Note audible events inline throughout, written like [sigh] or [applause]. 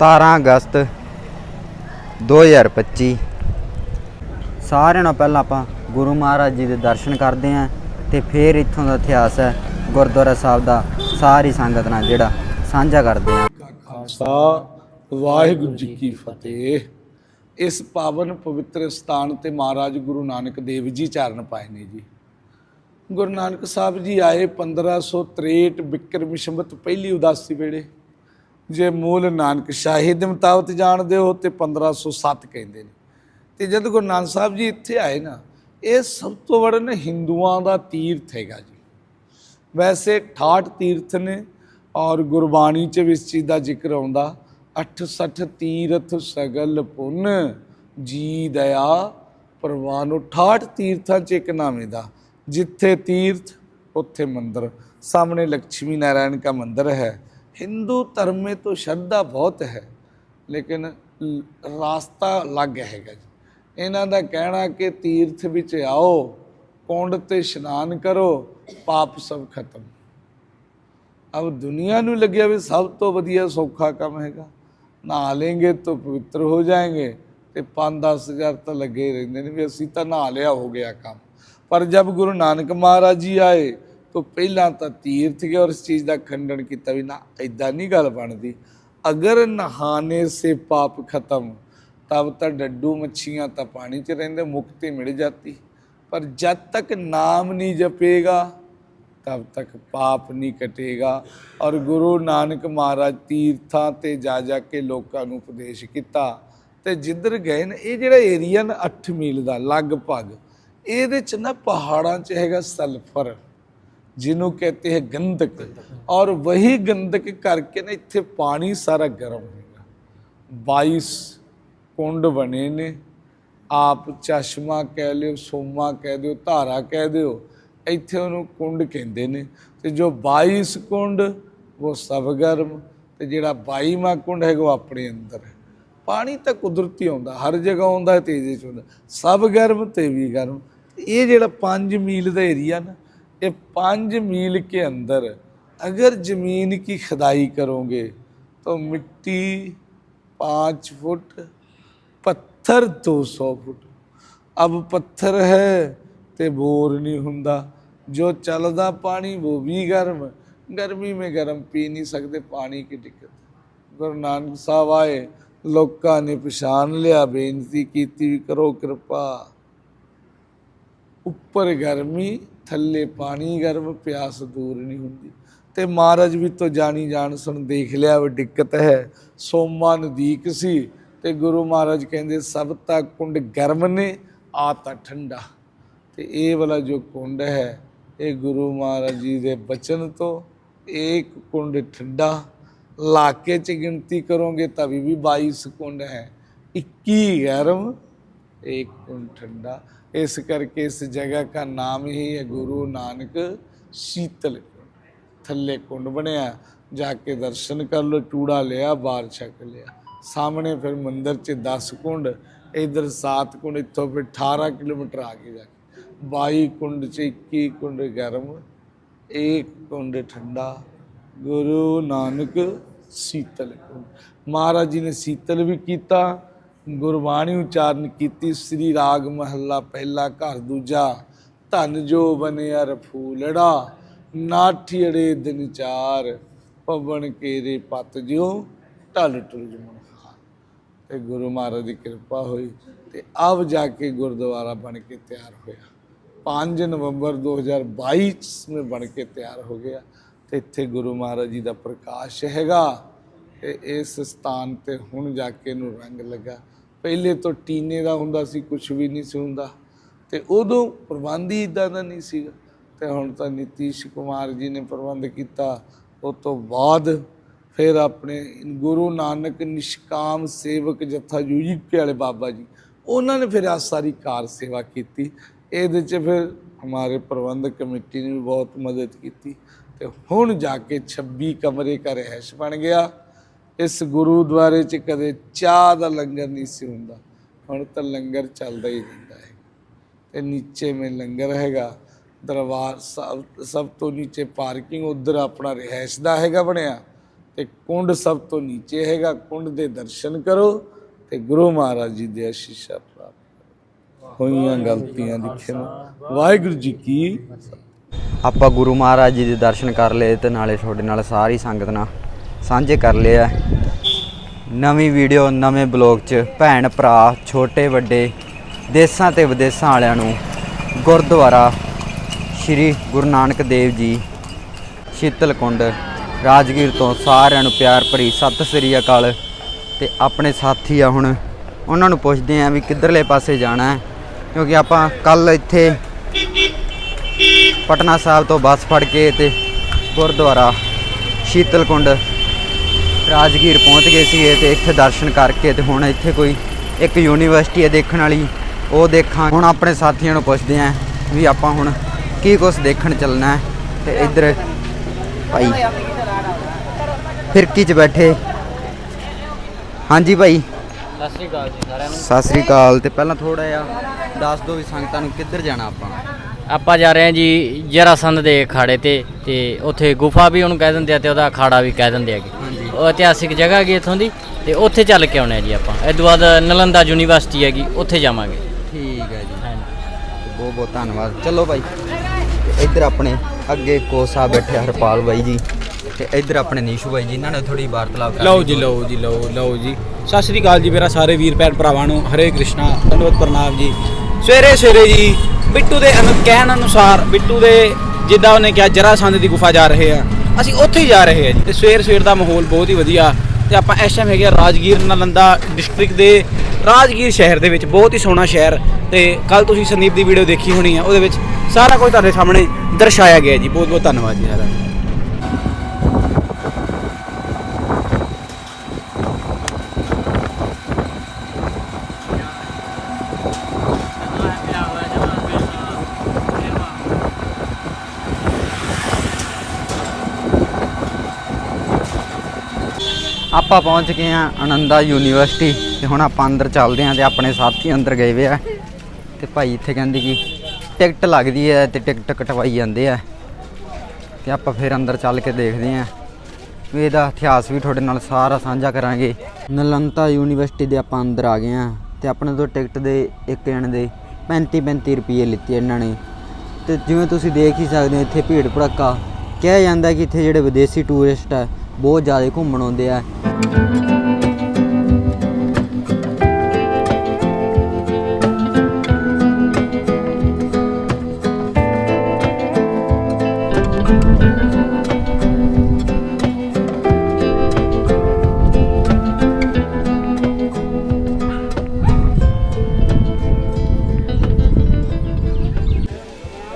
17 ਅਗਸਤ 2025 ਸਾਰਿਆਂ ਨਾਲੋਂ ਪਹਿਲਾਂ ਆਪਾਂ ਗੁਰੂ ਮਹਾਰਾਜ ਜੀ ਦੇ ਦਰਸ਼ਨ ਕਰਦੇ ਆਂ ਤੇ ਫਿਰ ਇੱਥੋਂ ਦਾ ਇਤਿਹਾਸ ਹੈ, ਗੁਰਦੁਆਰਾ ਸਾਹਿਬ ਦਾ ਸਾਰੀ ਸੰਗਤ ਨਾਲ ਜਿਹੜਾ ਸਾਂਝਾ ਕਰਦੇ ਆਂ ਖਾਲਸਾ, ਵਾਹਿਗੁਰੂ ਜੀ ਕੀ ਫਤਿਹ। ਇਸ ਪਾਵਨ ਪਵਿੱਤਰ ਸਥਾਨ ਤੇ ਮਹਾਰਾਜ ਗੁਰੂ ਨਾਨਕ ਦੇਵ ਜੀ ਚਰਨ ਪਾਏ ਨੇ ਜੀ। ਗੁਰੂ ਨਾਨਕ ਸਾਹਿਬ ਜੀ ਆਏ 1563 ਬਿਕਰਮ ਸੰਮਤ ਪਹਿਲੀ ਉਦਾਸੀ ਵੇਲੇ। ਜੇ ਮੂਲ ਨਾਨਕ ਸ਼ਾਹੀ ਦੇ ਮੁਤਾਬਕ ਜਾਣਦੇ ਹੋ ਤੇ 1507 ਕਹਿੰਦੇ ਨੇ। ਤੇ ਜਦ ਗੁਰੂ ਨਾਨਕ ਸਾਹਿਬ ਜੀ ਇੱਥੇ ਆਏ ਨਾ, ਇਹ ਸਭ ਤੋਂ ਵੱਡਾ ਨਾ ਹਿੰਦੂਆਂ ਦਾ ਤੀਰਥ ਹੈਗਾ ਜੀ। ਵੈਸੇ 68 ਤੀਰਥ ਨੇ ਔਰ ਗੁਰਬਾਣੀ ਚ ਵੀ ਇਸ ਚੀਜ਼ ਦਾ ਜ਼ਿਕਰ ਆਉਂਦਾ 68 ਤੀਰਥ ਸਗਲ ਪੁੰਨ, ਜੀ ਦਇਆ ਪ੍ਰਵਾਨ। 68 ਤੀਰਥਾਂ ਚ ਇੱਕ ਨਾਮੇ ਦਾ ਜਿੱਥੇ ਤੀਰਥ, ਉੱਥੇ ਮੰਦਰ। ਸਾਹਮਣੇ ਲక్ష్ਮੀ ਨਾਰਾਇਣ ਦਾ ਮੰਦਰ ਹੈ। ਹਿੰਦੂ ਧਰਮ में तो ਸ਼ਰਧਾ ਬਹੁਤ ਹੈ, ਲੇਕਿਨ ਰਾਸਤਾ ਅਲੱਗ ਹੈਗਾ ਜੀ। ਇਹਨਾਂ ਦਾ ਕਹਿਣਾ ਕਿ ਤੀਰਥ ਵਿੱਚ ਆਓ, ਕੁੰਡ ਤੇ ਇਸ਼ਨਾਨ ਕਰੋ, ਪਾਪ ਸਭ ਖਤਮ। ਅਬ ਦੁਨੀਆ ਨੂੰ ਲੱਗਿਆ ਵੀ ਸਭ ਤੋਂ ਵਧੀਆ ਸੌਖਾ ਕੰਮ ਹੈਗਾ। ਨਹਾ ਲੇਂਗੇ ਤਾਂ ਪਵਿੱਤਰ ਹੋ ਜਾਏਗੇ ਤੇ 5-10 ਹਜ਼ਾਰ ਤਾਂ ਲੱਗੇ ਰਹਿੰਦੇ ਨੇ ਵੀ ਅਸੀਂ ਤਾਂ ਨਹਾ ਲਿਆ ਹੋ ਗਿਆ ਕੰਮ। ਪਰ ਜਦ ਗੁਰੂ ਨਾਨਕ ਮਹਾਰਾਜ ਜੀ ਆਏ ਤੋਂ ਪਹਿਲਾਂ ਤਾਂ ਤੀਰਥ ਗਏ ਔਰ ਇਸ ਚੀਜ਼ ਦਾ ਖੰਡਨ ਕੀਤਾ ਵੀ ਨਾ ਐਦਾਂ ਨਹੀਂ ਗੱਲ ਬਣਦੀ। ਅਗਰ ਨਹਾਣੇ ਸੇ ਪਾਪ ਖਤਮ, ਤਬ ਤਾਂ ਡੱਡੂ ਮੱਛੀਆਂ ਤਾਂ ਪਾਣੀ 'ਚ ਰਹਿੰਦੇ, ਮੁਕਤੀ ਮਿਲ ਜਾਤੀ। ਪਰ ਜਦ ਤੱਕ ਨਾਮ ਨਹੀਂ ਜਪੇਗਾ, ਤਬ ਤੱਕ ਪਾਪ ਨਹੀਂ ਕਟੇਗਾ। ਔਰ ਗੁਰੂ ਨਾਨਕ ਮਹਾਰਾਜ ਤੀਰਥਾਂ ਤੇ ਜਾ ਜਾ ਕੇ ਲੋਕਾਂ ਨੂੰ ਉਪਦੇਸ਼ ਕੀਤਾ। ਤੇ ਜਿੱਧਰ ਗਏ ਨੇ, ਇਹ ਜਿਹੜਾ ਏਰੀਆ ਨਾ 8 ਮੀਲ ਦਾ, ਲਗਭਗ, ਇਹਦੇ ਚ ਨਾ ਪਹਾੜਾਂ ਚ ਹੈਗਾ ਸਲਫਰ। ਜਿਹਨੂੰ ਕਹਤੇ ਹੈ ਗੰਧਕ। ਔਰ ਵਹੀ ਗੰਧਕ ਕਰਕੇ ਨਾ ਇੱਥੇ ਪਾਣੀ ਸਾਰਾ ਗਰਮ ਹੋਏਗਾ। 22 ਕੁੰਡ ਬਣੇ ਨੇ। ਆਪ ਚਸ਼ਮਾ ਕਹਿ ਲਿਓ, ਸੋਮਾ ਕਹਿ ਦਿਓ, ਧਾਰਾ ਕਹਿ ਦਿਓ, ਇੱਥੇ ਉਹਨੂੰ ਕੁੰਡ ਕਹਿੰਦੇ ਨੇ। ਤੇ ਜੋ 22 ਕੁੰਡ, ਉਹ ਸਭ ਗਰਮ। ਤੇ ਜਿਹੜਾ 22ਵਾਂ ਕੁੰਡ ਹੈਗਾ, ਉਹ ਆਪਣੇ ਅੰਦਰ ਹੈ। ਪਾਣੀ ਤਾਂ ਕੁਦਰਤੀ ਆਉਂਦਾ, ਹਰ ਜਗ੍ਹਾ ਆਉਂਦਾ ਹੈ ਤੇਜ਼ੀ ਚ ਆਉਂਦਾ। ਸਭ ਗਰਮ, ਤੇ ਵੀ ਗਰਮ। ਇਹ ਜਿਹੜਾ 5 ਮੀਲ ਦਾ ਏਰੀਆ ਨਾ ਇਹ 5 ਮੀਲ ਕੇ ਅੰਦਰ अगर जमीन की खुदाई करोगे तो मिट्टी पाँच फुट ਪੱਥਰ 200 ਫੁੱਟ ਅਬ ਪੱਥਰ ਹੈ ਤੇ ਬੋਰ ਨਹੀਂ ਹੁੰਦਾ ਜੋ ਚੱਲਦਾ ਪਾਣੀ ਉਹ ਵੀ ਗਰਮ ਗਰਮੀ में ਗਰਮ ਪੀ ਨਹੀਂ ਸਕਦੇ ਪਾਣੀ ਕੀ ਦਿੱਕਤ ਗੁਰੂ ਨਾਨਕ ਸਾਹਿਬ ਆਏ ਲੋਕਾਂ ਨੇ ਪਛਾਣ ਲਿਆ ਬੇਨਤੀ ਕੀਤੀ ਵੀ ਕਰੋ ਕਿਰਪਾ ਉੱਪਰ ਗਰਮੀ ਥੱਲੇ ਪਾਣੀ ਗਰਮ ਪਿਆਸ ਦੂਰ ਨਹੀਂ ਹੁੰਦੀ। ਤੇ ਮਹਾਰਾਜ ਵੀ ਤੋਂ ਜਾਣੀ ਜਾਣ ਸੁਣ ਦੇਖ ਲਿਆ ਵੀ ਦਿੱਕਤ ਹੈ। ਸੋਮਾ ਨਦੀਕ ਸੀ ਤੇ ਗੁਰੂ ਮਹਾਰਾਜ ਕਹਿੰਦੇ, ਸਭ ਤਾਂ ਕੁੰਡ ਗਰਮ ਨੇ, ਆ ਤਾਂ ਠੰਡਾ। ਤੇ ਇਹ ਵਾਲਾ ਜੋ ਕੁੰਡ ਹੈ, ਇਹ ਗੁਰੂ ਮਹਾਰਾਜ ਜੀ ਦੇ ਬਚਨ ਤੋਂ ਇੱਕ ਕੁੰਡ ਠੰਡਾ। ਲਾਕੇ ਚ ਗਿਣਤੀ ਕਰੋਗੇ ਤਾਂ ਵੀ 22 ਕੁੰਡ ਹੈ। 21 ਗਰਮ, ਇੱਕ ਕੁੰਡ ਠੰਡਾ। इस करके इस जगह का नाम ही है गुरु नानक शीतल कुंड थल्ले कुंड ਬਣਿਆ ਜਾ ਕੇ ਦਰਸ਼ਨ ਕਰ ਲੋ ਚੂੜਾ ਲਿਆ ਬਾਹਰ ਛਕ ਲਿਆ ਸਾਹਮਣੇ ਫਿਰ ਮੰਦਿਰ 'ਚ 10 ਕੁੰਡ ਇਧਰ 7 ਕੁੰਡ ਇੱਥੋਂ ਫਿਰ 18 ਕਿਲੋਮੀਟਰ ਆ ਕੇ ਜਾ ਕੇ 22 ਕੁੰਡ 'ਚ 21 ਕੁੰਡ ਗਰਮ ਇੱਕ ਕੁੰਡ ਠੰਡਾ ਗੁਰੂ ਨਾਨਕ ਸੀਤਲ ਕੁੰਡ ਮਹਾਰਾਜ ਜੀ ਨੇ ਸੀਤਲ ਵੀ ਕੀਤਾ ਗੁਰਬਾਣੀ ਉਚਾਰਨ ਕੀਤੀ, ਸ੍ਰੀ ਰਾਗ ਮਹੱਲਾ ਪਹਿਲਾ ਘਰ ਦੂਜਾ, ਧਨ ਜੋ ਬਨਿਆ ਰਫੂਲੜਾ ਨਾਠੀੜੇ ਦਿਨ ਚਾਰ, ਪਵਨ ਕੇਰੇ ਪਤ ਜਿਉ, ਢਲ ਟੁਰ ਜਮਨ ਤੇ ਗੁਰੂ ਮਹਾਰਾਜ ਦੀ ਕਿਰਪਾ ਹੋਈ ਤੇ ਆਪ ਜਾ ਕੇ ਗੁਰਦੁਆਰਾ ਬਣ ਕੇ ਤਿਆਰ ਹੋਇਆ। 5 ਨਵੰਬਰ 2022 ਚ ਬਣ ਕੇ ਤਿਆਰ ਹੋ ਗਿਆ ਤੇ ਇੱਥੇ ਗੁਰੂ ਮਹਾਰਾਜ ਜੀ ਦਾ ਪ੍ਰਕਾਸ਼ ਹੈਗਾ ਤੇ ਇਸ ਸਥਾਨ ਤੇ ਹੁਣ ਜਾ ਕੇ ਇਹਨੂੰ ਰੰਗ ਲੱਗਾ। ਪਹਿਲੇ ਤੋਂ ਟੀਨੇ ਦਾ ਹੁੰਦਾ ਸੀ ਕੁਝ ਵੀ ਨਹੀਂ ਸੀ ਹੁੰਦਾ। ਤੇ ਉਦੋਂ ਪ੍ਰਬੰਧ ਹੀ ਇਦਾਂ ਦਾ ਨਹੀਂ ਸੀਗਾ। ਤੇ ਹੁਣ ਤਾਂ ਨਿਤੀਸ਼ ਕੁਮਾਰ ਜੀ ਨੇ ਪ੍ਰਬੰਧ ਕੀਤਾ। ਉਸ ਤੋਂ ਬਾਅਦ ਫਿਰ ਆਪਣੇ ਗੁਰੂ ਨਾਨਕ ਨਿਸ਼ਕਾਮ ਸੇਵਕ ਜਥਾ ਯੂਜੀਕੇ ਵਾਲੇ ਬਾਬਾ ਜੀ, ਉਹਨਾਂ ਨੇ ਫਿਰ ਆ ਸਾਰੀ ਕਾਰ ਸੇਵਾ ਕੀਤੀ। ਇਹਦੇ ਚ ਫਿਰ ਹਮਾਰੇ ਪ੍ਰਬੰਧਕ ਕਮੇਟੀ ਨੇ ਵੀ ਬਹੁਤ ਮਦਦ ਕੀਤੀ। ਤੇ ਹੁਣ ਜਾ ਕੇ 26 ਕਮਰੇ ਦਾ ਰਹਿਸ਼ ਬਣ ਗਿਆ। ਇਸ ਗੁਰੂਦੁਆਰੇ 'ਚ ਕਦੇ ਚਾਹ ਦਾ ਲੰਗਰ ਨਹੀਂ ਸੀ ਹੁੰਦਾ। ਹੁਣ ਤਾਂ ਲੰਗਰ ਚੱਲਦਾ ਹੀ ਰਹਿੰਦਾ ਹੈ। ਤੇ ਨੀਚੇ ਮੇ ਲੰਗਰ ਹੈਗਾ। ਦਰਬਾਰ ਸਾਹਿਬ, ਸਭ ਤੋਂ ਨੀਚੇ ਪਾਰਕਿੰਗ, ਉੱਧਰ ਆਪਣਾ ਰਹਿائش ਦਾ ਹੈਗਾ ਬਣਿਆ। ਤੇ ਕੁੰਡ ਸਭ ਤੋਂ ਨੀਚੇ ਹੈਗਾ। ਕੁੰਡ ਦੇ ਦਰਸ਼ਨ ਕਰੋ ਤੇ ਗੁਰੂ ਮਹਾਰਾਜ ਜੀ ਦੇ ਆਸ਼ੀਸ਼ਾਂ ਪ੍ਰਾਪਤ ਹੋਈਆਂ ਗਲਤੀਆਂ ਲਿਖੇ ਵਾਹਿਗੁਰੂ ਜੀ ਕੀ ਆਪਾਂ ਗੁਰੂ ਮਹਾਰਾਜ ਜੀ ਦੇ ਦਰਸ਼ਨ ਕਰ ਲਏ ਤੇ ਨਾਲੇ ਤੁਹਾਡੇ ਨਾਲ ਸਾਰੀ ਸੰਗਤ ਨਾਲ ਸਾਂਝੇ ਕਰ ਲਏ ਆ ਨਵੀਂ ਵੀਡੀਓ, ਨਵੇਂ ਬਲੌਗ 'ਚ ਭੈਣ, ਭਰਾ, ਛੋਟੇ, ਵੱਡੇ, ਦੇਸਾਂ ਤੇ ਵਿਦੇਸਾਂ ਵਾਲਿਆਂ ਨੂੰ ਗੁਰਦੁਆਰਾ ਸ਼੍ਰੀ ਗੁਰੂ ਨਾਨਕ ਦੇਵ ਜੀ ਸ਼ੀਤਲ ਕੁੰਡ ਰਾਜਗੀਰ ਤੋਂ ਸਾਰਿਆਂ ਨੂੰ ਪਿਆਰ ਭਰੀ ਸਤਿ ਸ੍ਰੀ ਅਕਾਲ ਤੇ ਆਪਣੇ ਸਾਥੀ ਆ ਹੁਣ। ਉਹਨਾਂ ਨੂੰ ਪੁੱਛਦੇ ਆ ਵੀ ਕਿੱਧਰਲੇ ਪਾਸੇ ਜਾਣਾ ਹੈ, ਕਿਉਂਕਿ ਆਪਾਂ ਕੱਲ ਇੱਥੇ ਪਟਨਾ ਸਾਹਿਬ ਤੋਂ ਬੱਸ ਫੜ ਕੇ ਤੇ ਗੁਰਦੁਆਰਾ ਸ਼ੀਤਲ ਕੁੰਡ ਰਾਜਗੀਰ ਪਹੁੰਚ ਗਏ ਸੀਗੇ ਤੇ ਇੱਥੇ ਦਰਸ਼ਨ ਕਰਕੇ ਤੇ ਹੁਣ ਇੱਥੇ ਕੋਈ ਇੱਕ ਯੂਨੀਵਰਸਿਟੀ ਹੈ ਦੇਖਣ ਵਾਲੀ ਉਹ ਦੇਖਾਂ। ਹੁਣ ਆਪਣੇ ਸਾਥੀਆਂ ਨੂੰ ਪੁੱਛਦੇ ਆਂ ਵੀ ਆਪਾਂ ਹੁਣ ਕੀ ਕੁਝ ਦੇਖਣ ਚੱਲਣਾ ਹੈ ਤੇ ਇੱਧਰ ਭਾਈ ਫਿਰਕੀ 'ਚ ਬੈਠੇ। ਹਾਂਜੀ ਭਾਈ। ਸਤਿ ਸ਼੍ਰੀ ਅਕਾਲ ਜੀ ਸਾਰਿਆਂ ਨੂੰ। ਸਤਿ ਸ੍ਰੀ ਅਕਾਲ ਤੇ ਪਹਿਲਾਂ ਥੋੜਾ ਜਿਹਾ ਦੱਸ ਦਿਓ ਵੀ ਸੰਗਤਾਂ ਨੂੰ ਕਿੱਧਰ ਜਾਣਾ ਆਪਾਂ। ਆਪਾਂ ਜਾ ਰਹੇ ਹਾਂ ਜੀ ਜਰਾਸੰਧ ਦੇ ਅਖਾੜੇ ਤੇ ਤੇ ਉੱਥੇ ਗੁਫਾ ਵੀ ਉਹਨੂੰ ਕਹਿ ਦਿੰਦੇ ਆ ਤੇ ਉਹਦਾ ਅਖਾੜਾ ਵੀ ਕਹਿ ਦਿੰਦੇ ਉਹ ਇਤਿਹਾਸਿਕ ਜਗ੍ਹਾ ਹੈਗੀ ਇੱਥੋਂ ਦੀ ਤੇ ਉੱਥੇ ਚੱਲ ਕੇ ਆਉਣੇ ਆ ਜੀ ਆਪਾਂ। ਇਹ ਤੋਂ ਬਾਅਦ ਨਲੰਦਾ ਯੂਨੀਵਰਸਿਟੀ ਹੈਗੀ ਉੱਥੇ ਜਾਵਾਂਗੇ। ਠੀਕ ਹੈ ਜੀ। ਬਹੁਤ ਬਹੁਤ ਧੰਨਵਾਦ। ਚਲੋ ਭਾਈ। ਤੇ ਇੱਧਰ ਆਪਣੇ ਅੱਗੇ ਕੋਸਾ ਬੈਠੇ ਹਰਪਾਲ ਬਾਈ ਜੀ। ਤੇ ਇੱਧਰ ਆਪਣੇ ਨੀਸ਼ੂ ਬਾਈ ਜੀ ਇਹਨਾਂ ਨੇ ਥੋੜੀ ਵਾਰਤਾਲਾਪ ਕਰਨੀ ਲਓ ਜੀ ਲਓ ਜੀ ਲਓ ਲਓ ਜੀ। ਸਤਿ ਸ੍ਰੀ ਅਕਾਲ ਜੀ ਮੇਰਾ ਸਾਰੇ ਵੀਰ ਭੈਣ ਭਰਾਵਾਂ ਨੂੰ। ਹਰੇ ਕ੍ਰਿਸ਼ਨਾ ਧੰਨਵਾਦ ਪ੍ਰਣਾਮ ਜੀ। ਸਵੇਰੇ ਸਵੇਰੇ ਜੀ ਬਿੱਟੂ ਦੇ ਕਹਿਣ ਅਨੁਸਾਰ ਬਿੱਟੂ ਦੇ ਜਿੱਦਾਂ ਉਹਨੇ ਕਿਹਾ ਜਰਾਸੰਧ ਦੀ ਗੁਫਾ ਜਾ ਰਹੇ ਆ। ਅਸੀਂ ਉੱਥੇ ਹੀ ਜਾ ਰਹੇ ਹਾਂ ਜੀ। ਤੇ ਸਵੇਰ ਸਵੇਰ ਦਾ ਮਾਹੌਲ ਬਹੁਤ ਹੀ ਵਧੀਆ। ਤੇ ਆਪਾਂ ਇਸ ਟਾਈਮ ਹੈਗੇ ਆ ਰਾਜਗੀਰ ਨਾਲੰਦਾ ਡਿਸਟ੍ਰਿਕਟ ਦੇ ਰਾਜਗੀਰ ਸ਼ਹਿਰ ਦੇ ਵਿੱਚ। ਬਹੁਤ ਹੀ ਸੋਹਣਾ ਸ਼ਹਿਰ। ਤੇ ਕੱਲ ਤੁਸੀਂ ਸੰਦੀਪ ਦੀ ਵੀਡੀਓ ਦੇਖੀ ਹੋਣੀ ਆ। ਉਹਦੇ ਵਿੱਚ ਸਾਰਾ ਕੁਝ ਤੁਹਾਡੇ ਸਾਹਮਣੇ ਦਰਸਾਇਆ ਗਿਆ ਜੀ। ਬਹੁਤ ਬਹੁਤ ਧੰਨਵਾਦ ਜੀ ਸਾਰਿਆਂ ਦਾ। ਆਪਾਂ ਪਹੁੰਚ ਗਏ ਆ ਆਨੰਦਾ ਯੂਨੀਵਰਸਿਟੀ ਤੇ ਹੁਣ ਆਪਾਂ ਅੰਦਰ ਚੱਲਦੇ ਆ ਤੇ ਆਪਣੇ ਸਾਥੀ ਅੰਦਰ ਗਏ ਵੇ ਆ। ਤੇ ਭਾਈ ਇੱਥੇ ਕਹਿੰਦੇ ਕਿ ਟਿਕਟ ਲੱਗਦੀ ਹੈ ਤੇ ਟਿਕਟ ਕਟਵਾਈ ਜਾਂਦੇ ਆ। ਤੇ ਆਪਾਂ ਫਿਰ ਅੰਦਰ ਚੱਲ ਕੇ ਦੇਖਦੇ ਆ ਵੀ ਇਹਦਾ ਇਤਿਹਾਸ ਵੀ ਤੁਹਾਡੇ ਨਾਲ ਸਾਰਾ ਸਾਂਝਾ ਕਰਾਂਗੇ। ਨਲੰਤਾ ਯੂਨੀਵਰਸਿਟੀ ਦੇ ਆਪਾਂ ਅੰਦਰ ਆ ਗਏ ਆ ਤੇ ਆਪਣੇ ਤੋਂ ਟਿਕਟ ਦੇ ਇੱਕ ਜਣ ਦੇ 35 35 ਰੁਪਏ ਲਿੱਤੇ ਇਹਨਾਂ ਨੇ। ਤੇ ਜਿਵੇਂ ਤੁਸੀਂ ਦੇਖ ਹੀ ਸਕਦੇ ਹੋ ਇੱਥੇ ਭੀੜ ਭੜੱਕਾ। ਕਿਹਾ ਜਾਂਦਾ ਕਿ ਇੱਥੇ ਜਿਹੜੇ ਵਿਦੇਸ਼ੀ ਟੂਰਿਸਟ ਆ ਬਹੁਤ ਜ਼ਿਆਦਾ ਘੁੰਮਣ ਆਉਂਦੇ ਆ।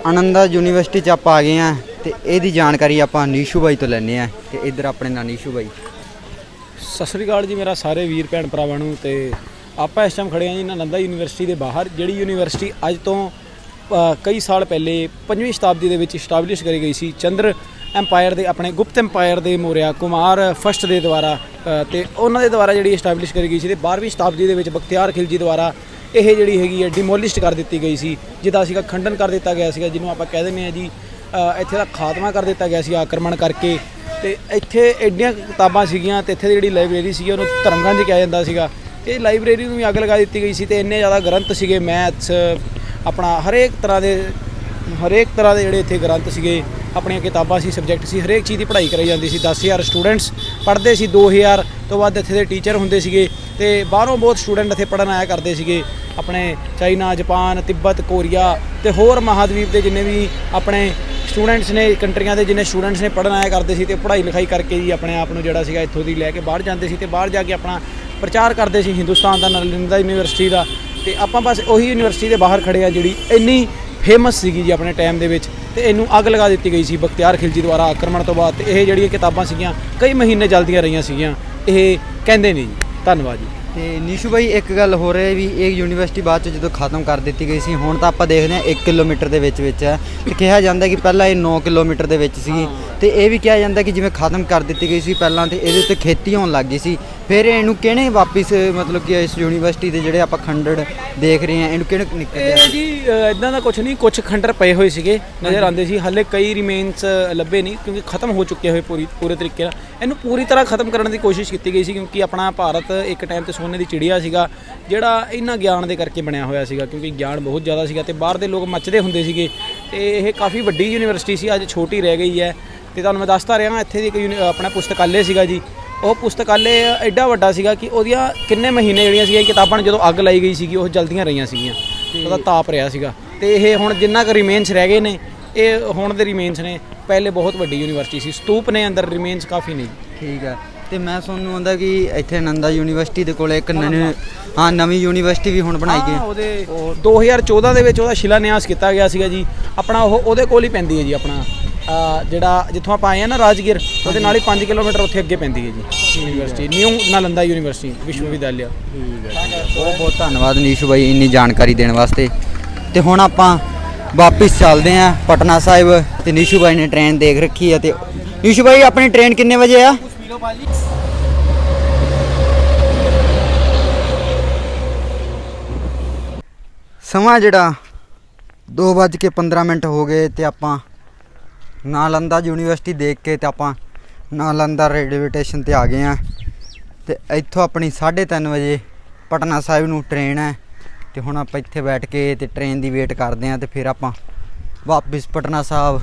ਆਨੰਦਾ ਯੂਨੀਵਰਸਿਟੀ ਚ ਆਪਾਂ ਆ ਗਏ ਆ। ਤੇ ਇਹਦੀ ਜਾਣਕਾਰੀ ਆਪਾਂ ਨੀਸ਼ੂ ਬਾਈ ਤੋਂ ਲੈਣੇ ਆ ਤੇ ਇੱਧਰ ਆਪਣੇ ਨਾਲ ਨੀਸ਼ੂ ਬਾਈ। ਸਤਿ ਸ੍ਰੀ ਅਕਾਲ ਜੀ ਮੇਰਾ ਸਾਰੇ ਵੀਰ ਭੈਣ ਭਰਾਵਾਂ ਨੂੰ ਤੇ ਆਪਾਂ ਇਸ ਟਾਈਮ ਖੜੇ ਹਾਂ ਜੀ ਨਾਲੰਦਾ ਯੂਨੀਵਰਸਿਟੀ ਦੇ ਬਾਹਰ ਜਿਹੜੀ ਯੂਨੀਵਰਸਿਟੀ ਅੱਜ ਤੋਂ ਕਈ ਸਾਲ ਪਹਿਲੇ 5ਵੀਂ ਸ਼ਤਾਬਦੀ ਦੇ ਵਿੱਚ ਸਟੈਬਲਿਸ਼ ਕਰੀ ਗਈ ਸੀ ਚੰਦਰ ਐਮਪਾਇਰ ਦੇ ਆਪਣੇ ਗੁਪਤ ਐਮਪਾਇਰ ਦੇ ਮੋਰਿਆ ਕੁਮਾਰ ਫਸਟ ਦੇ ਦੁਆਰਾ ਅ, ਤੇ ਉਹਨਾਂ ਦੇ ਦੁਆਰਾ ਜਿਹੜੀ ਸਟੈਬਲਿਸ਼ ਕਰੀ ਗਈ ਸੀ ਤੇ 12ਵੀਂ ਸ਼ਤਾਬਦੀ ਦੇ ਵਿੱਚ ਬਖਤਿਆਰ ਖਿਲਜੀ ਦੁਆਰਾ ਇਹ ਜਿਹੜੀ ਹੈਗੀ ਹੈ ਡਿਮੋਲਿਸ਼ਡ ਕਰ ਦਿੱਤੀ ਗਈ ਸੀ ਜਿਹਦਾ ਸੀਗਾ ਖੰਡਨ ਕਰ ਦਿੱਤਾ ਗਿਆ ਸੀਗਾ ਜਿਹਨੂੰ ਆਪਾਂ ਕਹਿ ਦਿੰਦੇ ਆ ਜੀ ਇੱਥੇ ਦਾ ਖਾਤਮਾ ਕਰ ਦਿੱਤਾ ਗਿਆ ਸੀ ਆਕਰਮਣ ਕਰਕੇ ਤੇ ਇੱਥੇ ਐਡੀਆਂ ਕਿਤਾਬਾਂ ਸੀਗੀਆਂ ਤੇ ਇੱਥੇ ਦੀ ਜਿਹੜੀ ਲਾਇਬ੍ਰੇਰੀ ਸੀਗੀ ਉਹਨੂੰ ਧਰਮਗੰਜ ਕਿਹਾ ਜਾਂਦਾ ਸੀਗਾ। ਇਹ ਲਾਇਬ੍ਰੇਰੀ ਨੂੰ ਵੀ ਅੱਗ ਲਗਾ ਦਿੱਤੀ ਗਈ ਸੀ ਤੇ ਇੰਨੇ ਜ਼ਿਆਦਾ ਗ੍ਰੰਥ ਸੀਗੇ, ਮੈਥਸ, ਆਪਣਾ ਹਰੇਕ ਤਰ੍ਹਾਂ ਦੇ, ਹਰੇਕ ਤਰ੍ਹਾਂ ਦੇ ਜਿਹੜੇ ਇੱਥੇ ਗ੍ਰੰਥ ਸੀਗੇ। ਆਪਣੀਆਂ ਕਿਤਾਬਾਂ ਸੀ ਸਬਜੈਕਟ ਸੀ, ਹਰੇਕ ਚੀਜ਼ ਦੀ ਪੜ੍ਹਾਈ ਕਰਾਈ ਜਾਂਦੀ ਸੀ। 10000 ਸਟੂਡੈਂਟਸ ਪੜ੍ਹਦੇ ਸੀ 2000 ਤੋਂ ਵੱਧ ਇੱਥੇ ਦੇ ਟੀਚਰ ਹੁੰਦੇ ਸੀਗੇ ਤੇ ਬਾਹਰੋਂ ਬਹੁਤ ਸਟੂਡੈਂਟ ਇੱਥੇ ਪੜ੍ਹਨ ਆਇਆ ਕਰਦੇ ਸੀਗੇ। ਆਪਣੇ ਚਾਈਨਾ, ਜਾਪਾਨ, ਤਿੱਬਤ, ਕੋਰੀਆ ਤੇ ਹੋਰ ਮਹਾਦਵੀਪ ਦੇ ਜਿੰਨੇ ਵੀ ਆਪਣੇ ਸਟੂਡੈਂਟਸ ਨੇ, ਕੰਟਰੀਆਂ ਦੇ ਜਿੰਨੇ ਸਟੂਡੈਂਟਸ ਨੇ ਪੜ੍ਹਨ ਆਇਆ ਕਰਦੇ ਸੀ ਤੇ ਪੜ੍ਹਾਈ ਲਿਖਾਈ ਕਰਕੇ ਜੀ ਆਪਣੇ ਆਪ ਨੂੰ ਜਿਹੜਾ ਸੀਗਾ ਇੱਥੋਂ ਦੀ ਲੈ ਕੇ ਬਾਹਰ ਜਾਂਦੇ ਸੀ ਤੇ ਬਾਹਰ ਜਾ ਕੇ ਆਪਣਾ ਪ੍ਰਚਾਰ ਕਰਦੇ ਸੀ ਹਿੰਦੁਸਤਾਨ ਦਾ ਨਰਿੰਦਾ ਯੂਨੀਵਰਸਿਟੀ ਦਾ। ਤੇ ਆਪਾਂ ਬਸ ਉਹੀ ਯੂਨੀਵਰਸਿਟੀ ਦੇ ਬਾਹਰ ਖੜੇ ਆ ਜਿਹੜੀ ਇੰਨੀ ਫੇਮਸ ਸੀਗੀ ਜੀ ਆਪਣੇ ਟਾਈਮ ਦੇ ਵਿੱਚ। ਤੇ ਇਹਨੂੰ ਅੱਗ ਲਗਾ ਦਿੱਤੀ ਗਈ ਸੀ ਬਖਤਿਆਰ ਖਿਲਜੀ ਦੁਆਰਾ ਆਕਰਮਣ ਤੋਂ ਬਾਅਦ ਤੇ ਇਹ ਜਿਹੜੀਆਂ ਕਿਤਾਬਾਂ ਸੀਗੀਆਂ ਕਈ ਮਹੀਨੇ ਚੱਲਦੀਆਂ ਰਹੀਆਂ ਸੀਗੀਆਂ ਇਹ ਕਹਿੰਦੇ ਨਹੀਂ ਜੀ। ਧੰਨਵਾਦ ਜੀ। ਤੇ ਨੀਸ਼ੂ ਬਾਈ ਇੱਕ ਗੱਲ ਹੋ ਰਹੀ ਹੈ ਵੀ ਇਹ ਯੂਨੀਵਰਸਿਟੀ ਬਾਅਦ ਚ ਜਦੋਂ ਖਤਮ ਕਰ ਦਿੱਤੀ ਗਈ ਸੀ ਹੁਣ ਤਾਂ ਆਪਾਂ ਦੇਖਦੇ ਹਾਂ 1 ਕਿਲੋਮੀਟਰ ਦੇ ਵਿੱਚ ਵਿੱਚ ਹੈ। ਤੇ ਕਿਹਾ ਜਾਂਦਾ ਕਿ ਪਹਿਲਾਂ ਇਹ 9 ਕਿਲੋਮੀਟਰ ਦੇ ਵਿੱਚ ਸੀ ਤੇ ਇਹ ਵੀ ਕਿਹਾ ਜਾਂਦਾ ਕਿ ਜਿਵੇਂ ਖਤਮ ਕਰ ਦਿੱਤੀ ਗਈ ਸੀ ਪਹਿਲਾਂ ਤੇ ਇਹਦੇ ਉੱਤੇ ਖੇਤੀ ਹੋਣ ਲੱਗ ਗਈ ਸੀ। ਫਿਰ ਇਹਨੂੰ ਕਿਹਨੇ ਵਾਪਿਸ ਮਤਲਬ ਕਿ ਇਸ ਯੂਨੀਵਰਸਿਟੀ ਦੇ ਜਿਹੜੇ ਆਪਾਂ ਖੰਡੜ ਦੇਖ ਰਹੇ ਆ ਇਹਨੂੰ ਕਿਹਨੇ ਨਿਕਲਿਆ ਇਹ ਜੀ ਇਦਾਂ ਦਾ ਕੁਝ ਨਹੀਂ ਕੁਝ ਖੰਡਰ ਪਏ ਹੋਏ ਸੀਗੇ ਨਜ਼ਰ ਆਉਂਦੇ ਸੀ। ਹਾਲੇ ਕਈ ਰਿਮੇਨਸ ਲੱਭੇ ਨਹੀਂ ਕਿਉਂਕਿ ਖਤਮ ਹੋ ਚੁੱਕੇ ਹੋਏ ਪੂਰੀ ਪੂਰੇ ਤਰੀਕੇ ਨਾਲ। ਇਹਨੂੰ ਪੂਰੀ ਤਰ੍ਹਾਂ ਖਤਮ ਕਰਨ ਦੀ ਕੋਸ਼ਿਸ਼ ਕੀਤੀ ਗਈ ਸੀ ਕਿਉਂਕਿ ਆਪਣਾ ਭਾਰਤ ਇੱਕ ਟਾਈਮ ਤੇ ਸੋਨੇ ਦੀ ਚਿੜੀਆ ਸੀਗਾ ਜਿਹੜਾ ਇਹਨਾਂ ਗਿਆਨ ਦੇ ਕਰਕੇ ਬਣਿਆ ਹੋਇਆ ਸੀਗਾ ਕਿਉਂਕਿ ਗਿਆਨ ਬਹੁਤ ਜ਼ਿਆਦਾ ਸੀਗਾ ਤੇ ਬਾਹਰ ਦੇ ਲੋਕ ਮੱਚਦੇ ਹੁੰਦੇ ਸੀਗੇ। ਤੇ ਇਹ ਕਾਫੀ ਵੱਡੀ ਯੂਨੀਵਰਸਿਟੀ ਸੀ ਅੱਜ ਛੋਟੀ ਰਹਿ ਗਈ ਹੈ। ਤੇ ਤੁਹਾਨੂੰ ਮੈਂ ਦੱਸਦਾ ਰਿਹਾ ਇੱਥੇ ਦੀ ਇੱਕ ਯੂਨੀ- ਆਪਣਾ ਪੁਸਤਕਾਲੇ ਸੀਗਾ ਜੀ। ਉਹ ਪੁਸਤਕਾਲੇ ਐਡਾ ਵੱਡਾ ਸੀਗਾ ਕਿ ਉਹਦੀਆਂ ਕਿੰਨੇ ਮਹੀਨੇ ਜਿਹੜੀਆਂ ਸੀਗੀਆਂ ਕਿਤਾਬਾਂ ਨੂੰ ਜਦੋਂ ਅੱਗ ਲਾਈ ਗਈ ਸੀਗੀ ਉਹ ਜਲਦੀਆਂ ਰਹੀਆਂ ਸੀਗੀਆਂ। ਉਹਦਾ ਤਾਪ ਰਿਹਾ ਸੀਗਾ। ਤੇ ਇਹ ਹੁਣ ਜਿੰਨਾ ਕੁ ਰਿਮੇਨਸ ਰਹਿ ਗਏ ਨੇ ਇਹ ਹੁਣ ਦੇ ਰਿਮੇਨਸ ਨੇ ਪਹਿਲੇ ਬਹੁਤ ਵੱਡੀ ਯੂਨੀਵਰਸਿਟੀ ਸੀ। ਸਤੂਪ ਨੇ ਅੰਦਰ ਰਿਮੇਨਸ ਕਾਫੀ ਨੇ। ਠੀਕ ਹੈ ਤੇ ਮੈਂ ਤੁਹਾਨੂੰ ਆਂਦਾ ਕਿ ਇੱਥੇ ਨੰਦਾ ਯੂਨੀਵਰਸਿਟੀ ਦੇ ਕੋਲ ਇੱਕ ਨਵੀਂ ਹਾਂ ਨਵੀਂ ਯੂਨੀਵਰਸਿਟੀ ਵੀ ਹੁਣ ਬਣਾਈ ਹਾਂ, ਗਈ ਉਹਦੇ 2014 ਦੇ ਵਿੱਚ ਉਹਦਾ ਸ਼ਿਲਾਨਿਆਸ ਕੀਤਾ ਗਿਆ ਸੀਗਾ ਜੀ। ਆਪਣਾ ਉਹ ਉਹਦੇ ਕੋਲ ਹੀ ਪੈਂਦੀ ਹੈ ਜੀ ਆਪਣਾ। ਜਿਹੜਾ ਜਿੱਥੋਂ ਆਪਾਂ ਆਏ ਆ ਨਾ ਰਾਜਗੀਰ ਉਹਦੇ ਨਾਲ ਹੀ 5 ਕਿਲੋਮੀਟਰ ਉੱਥੇ ਅੱਗੇ ਪੈਂਦੀ ਹੈ ਜੀ। ਯੂਨੀਵਰਸਿਟੀ ਨਿਊ ਨਾਲੰਦਾ ਯੂਨੀਵਰਸਿਟੀ ਵਿਸ਼ਵ ਵਿਦਿਆਲਿਆ। ਬਹੁਤ ਬਹੁਤ ਧੰਨਵਾਦ ਨੀਸ਼ੂ ਬਾਈ ਇੰਨੀ ਜਾਣਕਾਰੀ ਦੇਣ ਵਾਸਤੇ। ਤੇ ਹੁਣ ਆਪਾਂ ਵਾਪਿਸ ਚੱਲਦੇ ਆਂ ਪਟਨਾ ਸਾਹਿਬ ਤੇ ਨੀਸ਼ੂ ਬਾਈ ਨੇ ਟ੍ਰੇਨ ਦੇਖ ਰੱਖੀ ਆ ਤੇ ਨੀਸ਼ੂ ਬਾਈ ਆਪਣੀ ਟ੍ਰੇਨ ਕਿੰਨੇ ਵਜੇ ਆ? ਸਮਾਂ ਜਿਹੜਾ 2:15 ਮਿੰਟ ਹੋ ਗਏ ਤੇ ਆਪਾਂ ਨਾਲੰਦਾ ਯੂਨੀਵਰਸਿਟੀ ਦੇਖ ਕੇ ਤੇ ਆਪਾਂ ਨਾਲੰਦਾ ਰੇਲਵੇ ਸਟੇਸ਼ਨ ਤੇ ਆ ਗਏ ਆ ਤੇ ਇੱਥੋਂ ਆਪਣੀ 3:30 ਵਜੇ ਪਟਨਾ ਸਾਹਿਬ ਨੂੰ ਟ੍ਰੇਨ ਹੈ ਤੇ ਹੁਣ ਆਪਾਂ ਇੱਥੇ ਬੈਠ ਕੇ ਤੇ ਟ੍ਰੇਨ ਦੀ ਵੇਟ ਕਰਦੇ ਆ ਤੇ ਫਿਰ ਆਪਾਂ ਵਾਪਿਸ ਪਟਨਾ ਸਾਹਿਬ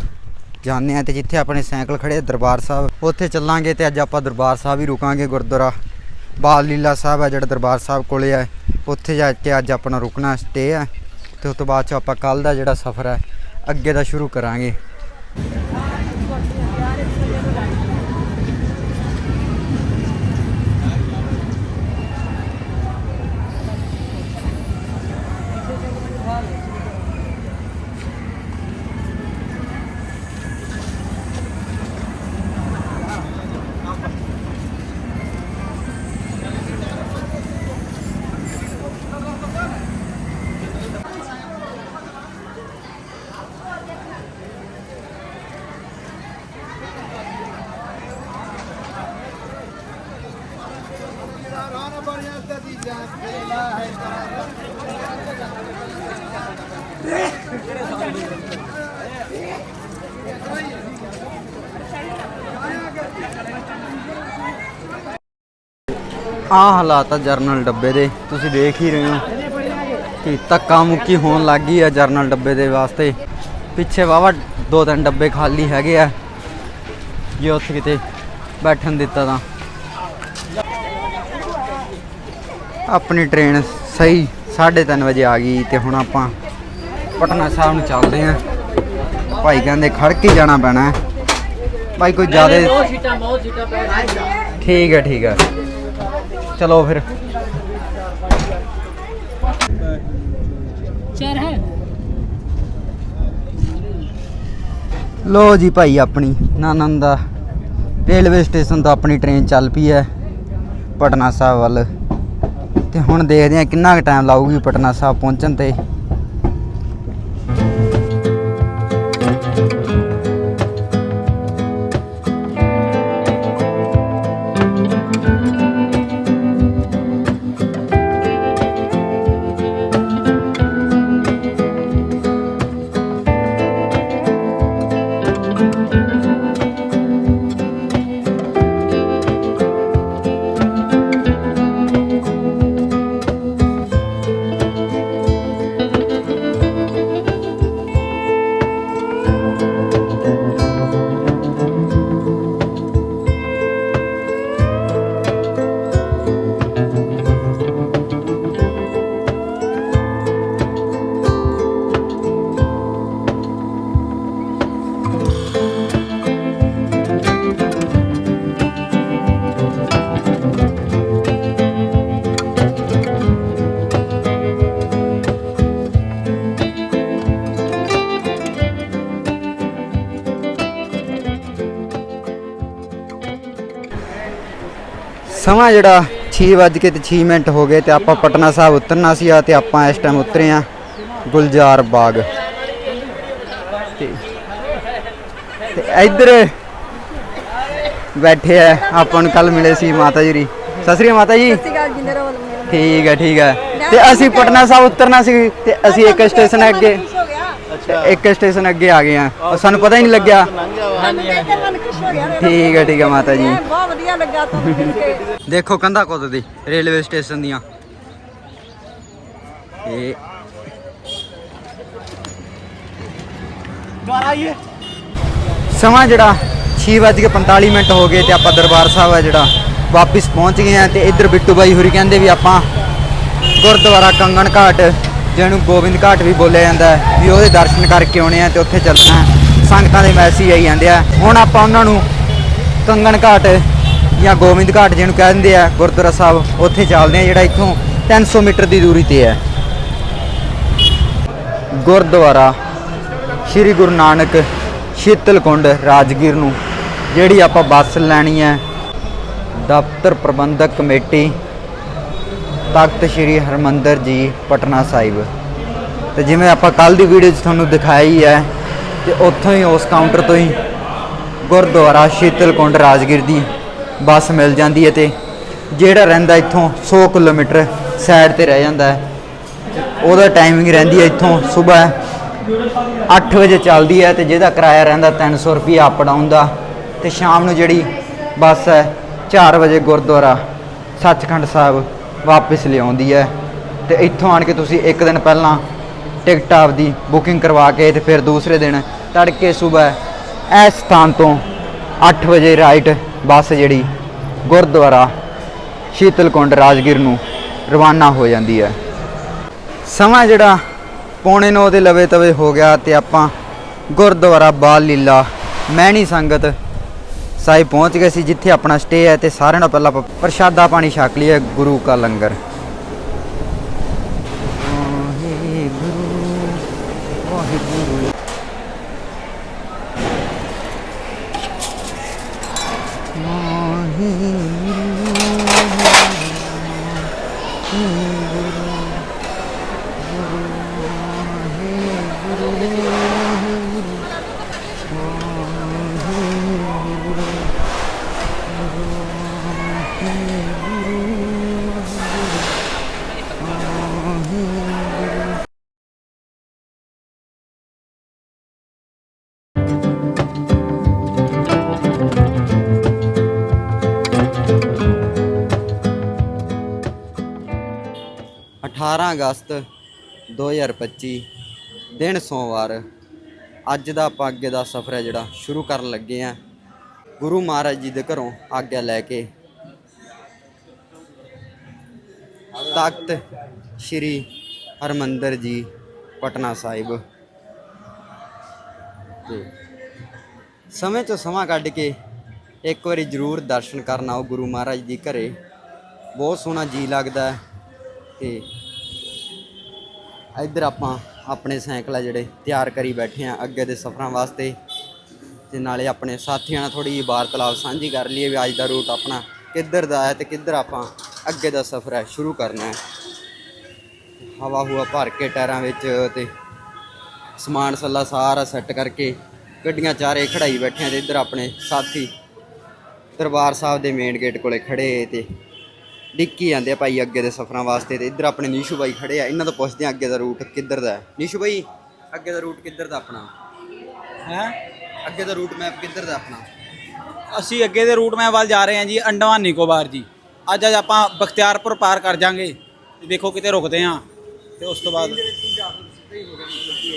ਜਾਂਦੇ ਆ ਤੇ ਜਿੱਥੇ ਆਪਣੇ ਸਾਈਕਲ ਖੜੇ ਦਰਬਾਰ ਸਾਹਿਬ, ਉੱਥੇ ਚੱਲਾਂਗੇ ਤੇ ਅੱਜ ਆਪਾਂ ਦਰਬਾਰ ਸਾਹਿਬ ਹੀ ਰੁਕਾਂਗੇ ਗੁਰਦੁਆਰਾ ਬਾਲ ਲੀਲਾ ਸਾਹਿਬ ਹੈ ਜਿਹੜਾ ਦਰਬਾਰ ਸਾਹਿਬ ਕੋਲੇ ਹੈ ਉੱਥੇ ਜਾ ਕੇ ਅੱਜ ਆਪਣਾ ਰੁਕਣਾ ਸਟੇ ਹੈ ਤੇ ਉਸ ਤੋਂ ਬਾਅਦ ਚ ਆਪਾਂ ਕੱਲ ਦਾ ਜਿਹੜਾ ਸਫ਼ਰ ਹੈ ਅੱਗੇ ਦਾ ਸ਼ੁਰੂ ਕਰਾਂਗੇ। ਆਹ ਹਾਲਾਤ ਆ ਜਰਨਲ ਡੱਬੇ ਦੇ, ਤੁਸੀਂ ਦੇਖ ਹੀ ਰਹੇ ਹੋ ਕਿ ਧੱਕਾ ਮੁੱਕੀ ਹੋਣ ਲੱਗ ਗਈ ਆ ਜਰਨਲ ਡੱਬੇ ਦੇ ਵਾਸਤੇ। ਪਿੱਛੇ ਵਾਵਾ ਦੋ ਤਿੰਨ ਡੱਬੇ ਖਾਲੀ ਹੈਗੇ ਆ। ਜੇ ਉੱਥੇ ਕਿਤੇ ਬੈਠਣ ਦਿੱਤਾ ਤਾਂ। ਆਪਣੀ ਟ੍ਰੇਨ ਸਹੀ 3:30 ਵਜੇ ਆ ਗਈ ਤੇ ਹੁਣ ਆਪਾਂ ਪਟਨਾ ਸਾਹਿਬ ਨੂੰ ਚੱਲਦੇ ਆਂ ਭਾਈ ਕਹਿੰਦੇ ਖੜ ਕੇ ਜਾਣਾ ਪੈਣਾ ਭਾਈ ਕੋਈ ਜ਼ਿਆਦਾ ਠੀਕ ਹੈ ਠੀਕ ਹੈ। ਚਲੋ ਫਿਰ। ਚਰ ਲੋ ਜੀ ਭਾਈ ਆਪਣੀ ਨਾਨੰਦ ਦਾ ਰੇਲਵੇ ਸਟੇਸ਼ਨ ਤੋਂ ਆਪਣੀ ਟ੍ਰੇਨ ਚੱਲ ਪਈ ਹੈ ਪਟਨਾ ਸਾਹਿਬ ਵੱਲ। ਤੇ ਹੁਣ ਦੇਖਦੇ ਹਾਂ ਕਿੰਨਾ ਕੁ ਟਾਈਮ ਲਾਊਗੀ ਪਟਨਾ ਸਾਹਿਬ ਪਹੁੰਚਣ ਤੇ। ਸਮਾਂ ਜਿਹੜਾ 6 ਵੱਜ ਕੇ ਤੇ 6 ਮਿੰਟ ਹੋ ਗਏ ਤੇ ਆਪਾਂ ਪਟਨਾ ਸਾਹਿਬ ਉਤਰਨਾ ਸੀ ਆ ਤੇ ਆਪਾਂ ਇਸ ਟਾਈਮ ਉਤਰੇ ਆ ਗੁਲਜ਼ਾਰ ਬਾਗ। ਤੇ ਇੱਧਰ ਬੈਠੇ ਆ ਆਪਾਂ ਨੂੰ ਕੱਲ ਮਿਲੇ ਸੀ ਮਾਤਾ ਜੀ ਰੀ ਸਤਿ ਸ੍ਰੀ ਅਕਾਲ ਮਾਤਾ ਜੀ। ਠੀਕ ਹੈ ਠੀਕ ਹੈ ਤੇ ਅਸੀਂ ਪਟਨਾ ਸਾਹਿਬ ਉਤਰਨਾ ਸੀ ਤੇ ਅਸੀਂ ਇੱਕ ਸਟੇਸ਼ਨ ਅੱਗੇ ਇੱਕ ਸਟੇਸ਼ਨ ਅੱਗੇ ਆ ਗਏ ਆ ਸਾਨੂੰ ਪਤਾ ਹੀ ਨਹੀਂ ਲੱਗਿਆ। ਮਨ ਖੁਸ਼ ਹੋ ਗਿਆ ਮੇਰਾ। ਠੀਕ ਹੈ ਠੀਕ ਹੈ ਮਾਤਾ ਜੀ ਬਹੁਤ ਵਧੀਆ ਲੱਗਾ ਤੁਹਾਨੂੰ ਮਿਲ ਕੇ ਦੇਖੋ ਕੰਧਾ ਕੁੱਦ ਦੀ ਰੇਲਵੇ ਸਟੇਸ਼ਨ ਦੀਆਂ ਇਹ ਸਮਾਂ ਜਿਹੜਾ 6:45 ਮਿੰਟ ਹੋ ਗਏ ਤੇ ਆਪਾਂ ਦਰਬਾਰ ਸਾਹਿਬ ਹੈ ਜਿਹੜਾ ਵਾਪਿਸ ਪਹੁੰਚ ਗਏ ਆ ਤੇ ਇੱਧਰ ਬਿੱਟੂ ਬਾਈ ਹੋਰੀ ਕਹਿੰਦੇ ਵੀ ਆਪਾਂ ਗੁਰਦੁਆਰਾ ਕੰਗਣ ਘਾਟ ਜਿਹਨੂੰ ਗੋਬਿੰਦ ਘਾਟ ਵੀ ਬੋਲਿਆ ਜਾਂਦਾ ਹੈ ਵੀ ਉਹਦੇ ਦਰਸ਼ਨ ਕਰਕੇ ਆਉਣੇ ਆ ਤੇ ਉੱਥੇ ਚੱਲਣਾ ਹੈ। ਸੰਗਤਾਂ ਦੇ ਮੈਸੇਜ ਆਈ ਜਾਂਦੇ ਆ। ਹੁਣ ਆਪਾਂ ਉਹਨਾਂ ਨੂੰ ਕੰਗਣ ਘਾਟ ਜਾਂ ਗੋਬਿੰਦ ਘਾਟ ਜਿਹਨੂੰ ਕਹਿ ਦਿੰਦੇ ਆ, ਗੁਰਦੁਆਰਾ ਸਾਹਿਬ, ਉੱਥੇ ਚੱਲਦੇ ਆ, ਜਿਹੜਾ ਇੱਥੋਂ 300 ਮੀਟਰ ਦੀ ਦੂਰੀ ਤੇ ਹੈ। ਗੁਰਦੁਆਰਾ ਸ਼੍ਰੀ ਗੁਰੂ ਨਾਨਕ ਸ਼ੀਤਲਕੁੰਡ ਰਾਜਗੀਰ ਨੂੰ, ਜਿਹੜੀ ਆਪਾਂ ਬੱਸ ਲੈਣੀ ਹੈ, ਦਫ਼ਤਰ ਪ੍ਰਬੰਧਕ ਕਮੇਟੀ, ਤਖਤ ਸ਼੍ਰੀ ਹਰਮੰਦਰ ਜੀ, ਪਟਨਾ ਸਾਹਿਬ। ਤੇ ਜਿਵੇਂ ਆਪਾਂ ਕੱਲ ਦੀ ਵੀਡੀਓ 'ਚ ਤੁਹਾਨੂੰ ਦਿਖਾਈ ਹੈ ਤੇ ਉੱਥੋਂ ਹੀ ਉਸ ਕਾਊਂਟਰ ਤੋਂ ਹੀ ਗੁਰਦੁਆਰਾ ਸ਼ੀਤਲਕੁੰਡ ਰਾਜਗੀਰ ਦੀ ਬੱਸ ਮਿਲ ਜਾਂਦੀ ਹੈ ਤੇ ਜਿਹੜਾ ਰਹਿੰਦਾ ਇੱਥੋਂ 100 ਕਿਲੋਮੀਟਰ ਸਾਈਡ ਤੇ ਰਹਿ ਜਾਂਦਾ ਹੈ। ਉਹਦਾ ਟਾਈਮਿੰਗ ਰਹਿੰਦੀ ਹੈ ਇੱਥੋਂ ਸਵੇਰ 8 ਵਜੇ ਚੱਲਦੀ ਹੈ ਤੇ ਜਿਹਦਾ ਕਿਰਾਇਆ ਰਹਿੰਦਾ 300 ਰੁਪਏ ਅਪ ਡਾਊਨ ਦਾ ਤੇ ਸ਼ਾਮ ਨੂੰ ਜਿਹੜੀ ਬੱਸ ਹੈ 4 ਵਜੇ ਗੁਰਦੁਆਰਾ ਸੱਚਖੰਡ ਸਾਹਿਬ ਵਾਪਸ ਲਿਆਉਂਦੀ ਹੈ। ਤੇ ਇੱਥੋਂ ਆਣ ਕੇ ਤੁਸੀਂ ਇੱਕ ਦਿਨ ਪਹਿਲਾਂ ਟਿਕਟ ਆਪਦੀ ਬੁਕਿੰਗ ਕਰਵਾ ਕੇ ਤੇ ਫਿਰ ਦੂਸਰੇ ਦਿਨ ਤੜਕੇ ਸਵੇਰ ਇਸ ਸਥਾਨ ਤੋਂ 8 ਵਜੇ ਰਾਈਟ ਬੱਸ ਜਿਹੜੀ ਗੁਰਦੁਆਰਾ ਸ਼ੀਤਲਕੁੰਡ ਰਾਜਗੀਰ ਨੂੰ ਰਵਾਨਾ ਹੋ ਜਾਂਦੀ ਹੈ। ਸਮਾਂ ਜਿਹੜਾ ਪੌਣੇ 9 ਦੇ ਲਵੇ ਤਵੇ ਹੋ ਗਿਆ ਤੇ ਆਪਾਂ ਗੁਰਦੁਆਰਾ ਬਾਲ ਲੀਲਾ ਮਹਿਣੀ ਸੰਗਤ ਸਾਹਿਬ ਪਹੁੰਚ ਗਏ ਸੀ, ਜਿੱਥੇ ਆਪਣਾ ਸਟੇ ਹੈ ਤੇ ਸਾਰਿਆਂ ਨਾਲੋਂ ਪਹਿਲਾਂ ਆਪਾਂ ਪ੍ਰਸ਼ਾਦਾ ਪਾਣੀ ਛਕ ਲਈਏ ਗੁਰੂ ਕਾ ਲੰਗਰ। 18 ਅਗਸਤ 2025 ਦਿਨ ਸੋਮਵਾਰ। ਅੱਜ ਦਾ ਆਪਾਂ ਦਾ ਸਫ਼ਰ ਹੈ ਜਿਹੜਾ ਸ਼ੁਰੂ ਕਰਨ ਲੱਗੇ ਆ ਗੁਰੂ ਮਹਾਰਾਜ ਜੀ ਦੇ ਘਰੋਂ ਆਗਿਆ ਲੈ ਕੇ। ਤਖਤ ਸ਼੍ਰੀ ਹਰਮੰਦਰ ਜੀ, ਪਟਨਾ ਸਾਹਿਬ। ਤੇ ਸਮੇਂ ਤੋਂ ਸਮਾਂ ਕੱਢ ਕੇ ਇੱਕ ਵਾਰੀ ਜ਼ਰੂਰ ਦਰਸ਼ਨ ਕਰਨ ਆਓ ਗੁਰੂ ਮਹਾਰਾਜ ਦੀ ਘਰੇ। ਬਹੁਤ ਸੋਹਣਾ ਜੀ ਲੱਗਦਾ ਹੈ ਤੇ ਇੱਧਰ ਆਪਾਂ ਆਪਣੇ ਸਾਈਕਲ ਆ ਜਿਹੜੇ ਤਿਆਰ ਕਰੀ ਬੈਠੇ ਆ ਅੱਗੇ ਦੇ ਸਫ਼ਰਾਂ ਵਾਸਤੇ। ਤੇ ਨਾਲੇ ਆਪਣੇ ਸਾਥੀਆਂ ਨਾਲ ਥੋੜੀ ਜਿਹੀ ਵਾਰਤਾਲਾਪ ਸਾਂਝੀ ਕਰ ਲਈਏ ਵੀ ਅੱਜ ਦਾ ਰੂਟ ਆਪਣਾ ਕਿੱਧਰ ਦਾ ਹੈ ਤੇ ਕਿੱਧਰ ਆਪਾਂ ਅੱਗੇ ਦਾ ਸਫ਼ਰ ਹੈ, ਸ਼ੁਰੂ ਕਰਨਾ ਹੈ। ਹਵਾ ਹੁਆ ਭਰ ਕੇ ਟਾਇਰਾਂ ਵਿੱਚ ਤੇ ਸਮਾਨ ਸੱਲਾ ਸਾਰਾ ਸੈੱਟ ਕਰਕੇ ਗੱਡੀਆਂ ਚਾਰੇ ਖੜਾਈ ਬੈਠੇ ਆ ਤੇ ਇੱਧਰ ਆਪਣੇ ਸਾਥੀ ਦਰਬਾਰ ਸਾਹਿਬ ਦੇ ਮੇਨ ਗੇਟ ਕੋਲੇ ਖੜੇ ਤੇ ਡਿੱਕੀ ਜਾਂਦੇ ਆ ਭਾਈ ਅੱਗੇ ਦੇ ਸਫ਼ਰਾਂ ਵਾਸਤੇ ਤੇ ਇੱਧਰ ਆਪਣੇ ਨੀਸ਼ੂ ਬਾਈ ਖੜੇ ਆ। ਇਹਨਾਂ ਤੋਂ ਪੁੱਛਦੇ ਆ ਅੱਗੇ ਦਾ ਰੂਟ ਕਿੱਧਰ ਦਾ ਹੈ। ਨੀਸ਼ੂ ਬਾਈ ਅੱਗੇ ਦਾ ਰੂਟ ਕਿੱਧਰ ਦਾ ਆਪਣਾ? ਹੈ? ਅੱਗੇ ਦਾ ਰੂਟ ਮੈਪ ਕਿੱਧਰ ਦਾ ਆਪਣਾ? ਅਸੀਂ ਅੱਗੇ ਦੇ ਰੂਟ ਮੈਪ ਵੱਲ ਜਾ ਰਹੇ ਹਾਂ ਜੀ ਅੰਡਮਾਨ ਨਿਕੋਬਾਰ ਜੀ। ਅੱਜ ਅੱਜ ਆਪਾਂ ਬਖਤਿਆਰਪੁਰ ਪਾਰ ਕਰ ਜਾਾਂਗੇ। ਤੇ ਦੇਖੋ ਕਿਤੇ ਰੁਕਦੇ ਹਾਂ ਤੇ ਉਸ ਤੋਂ ਬਾਅਦ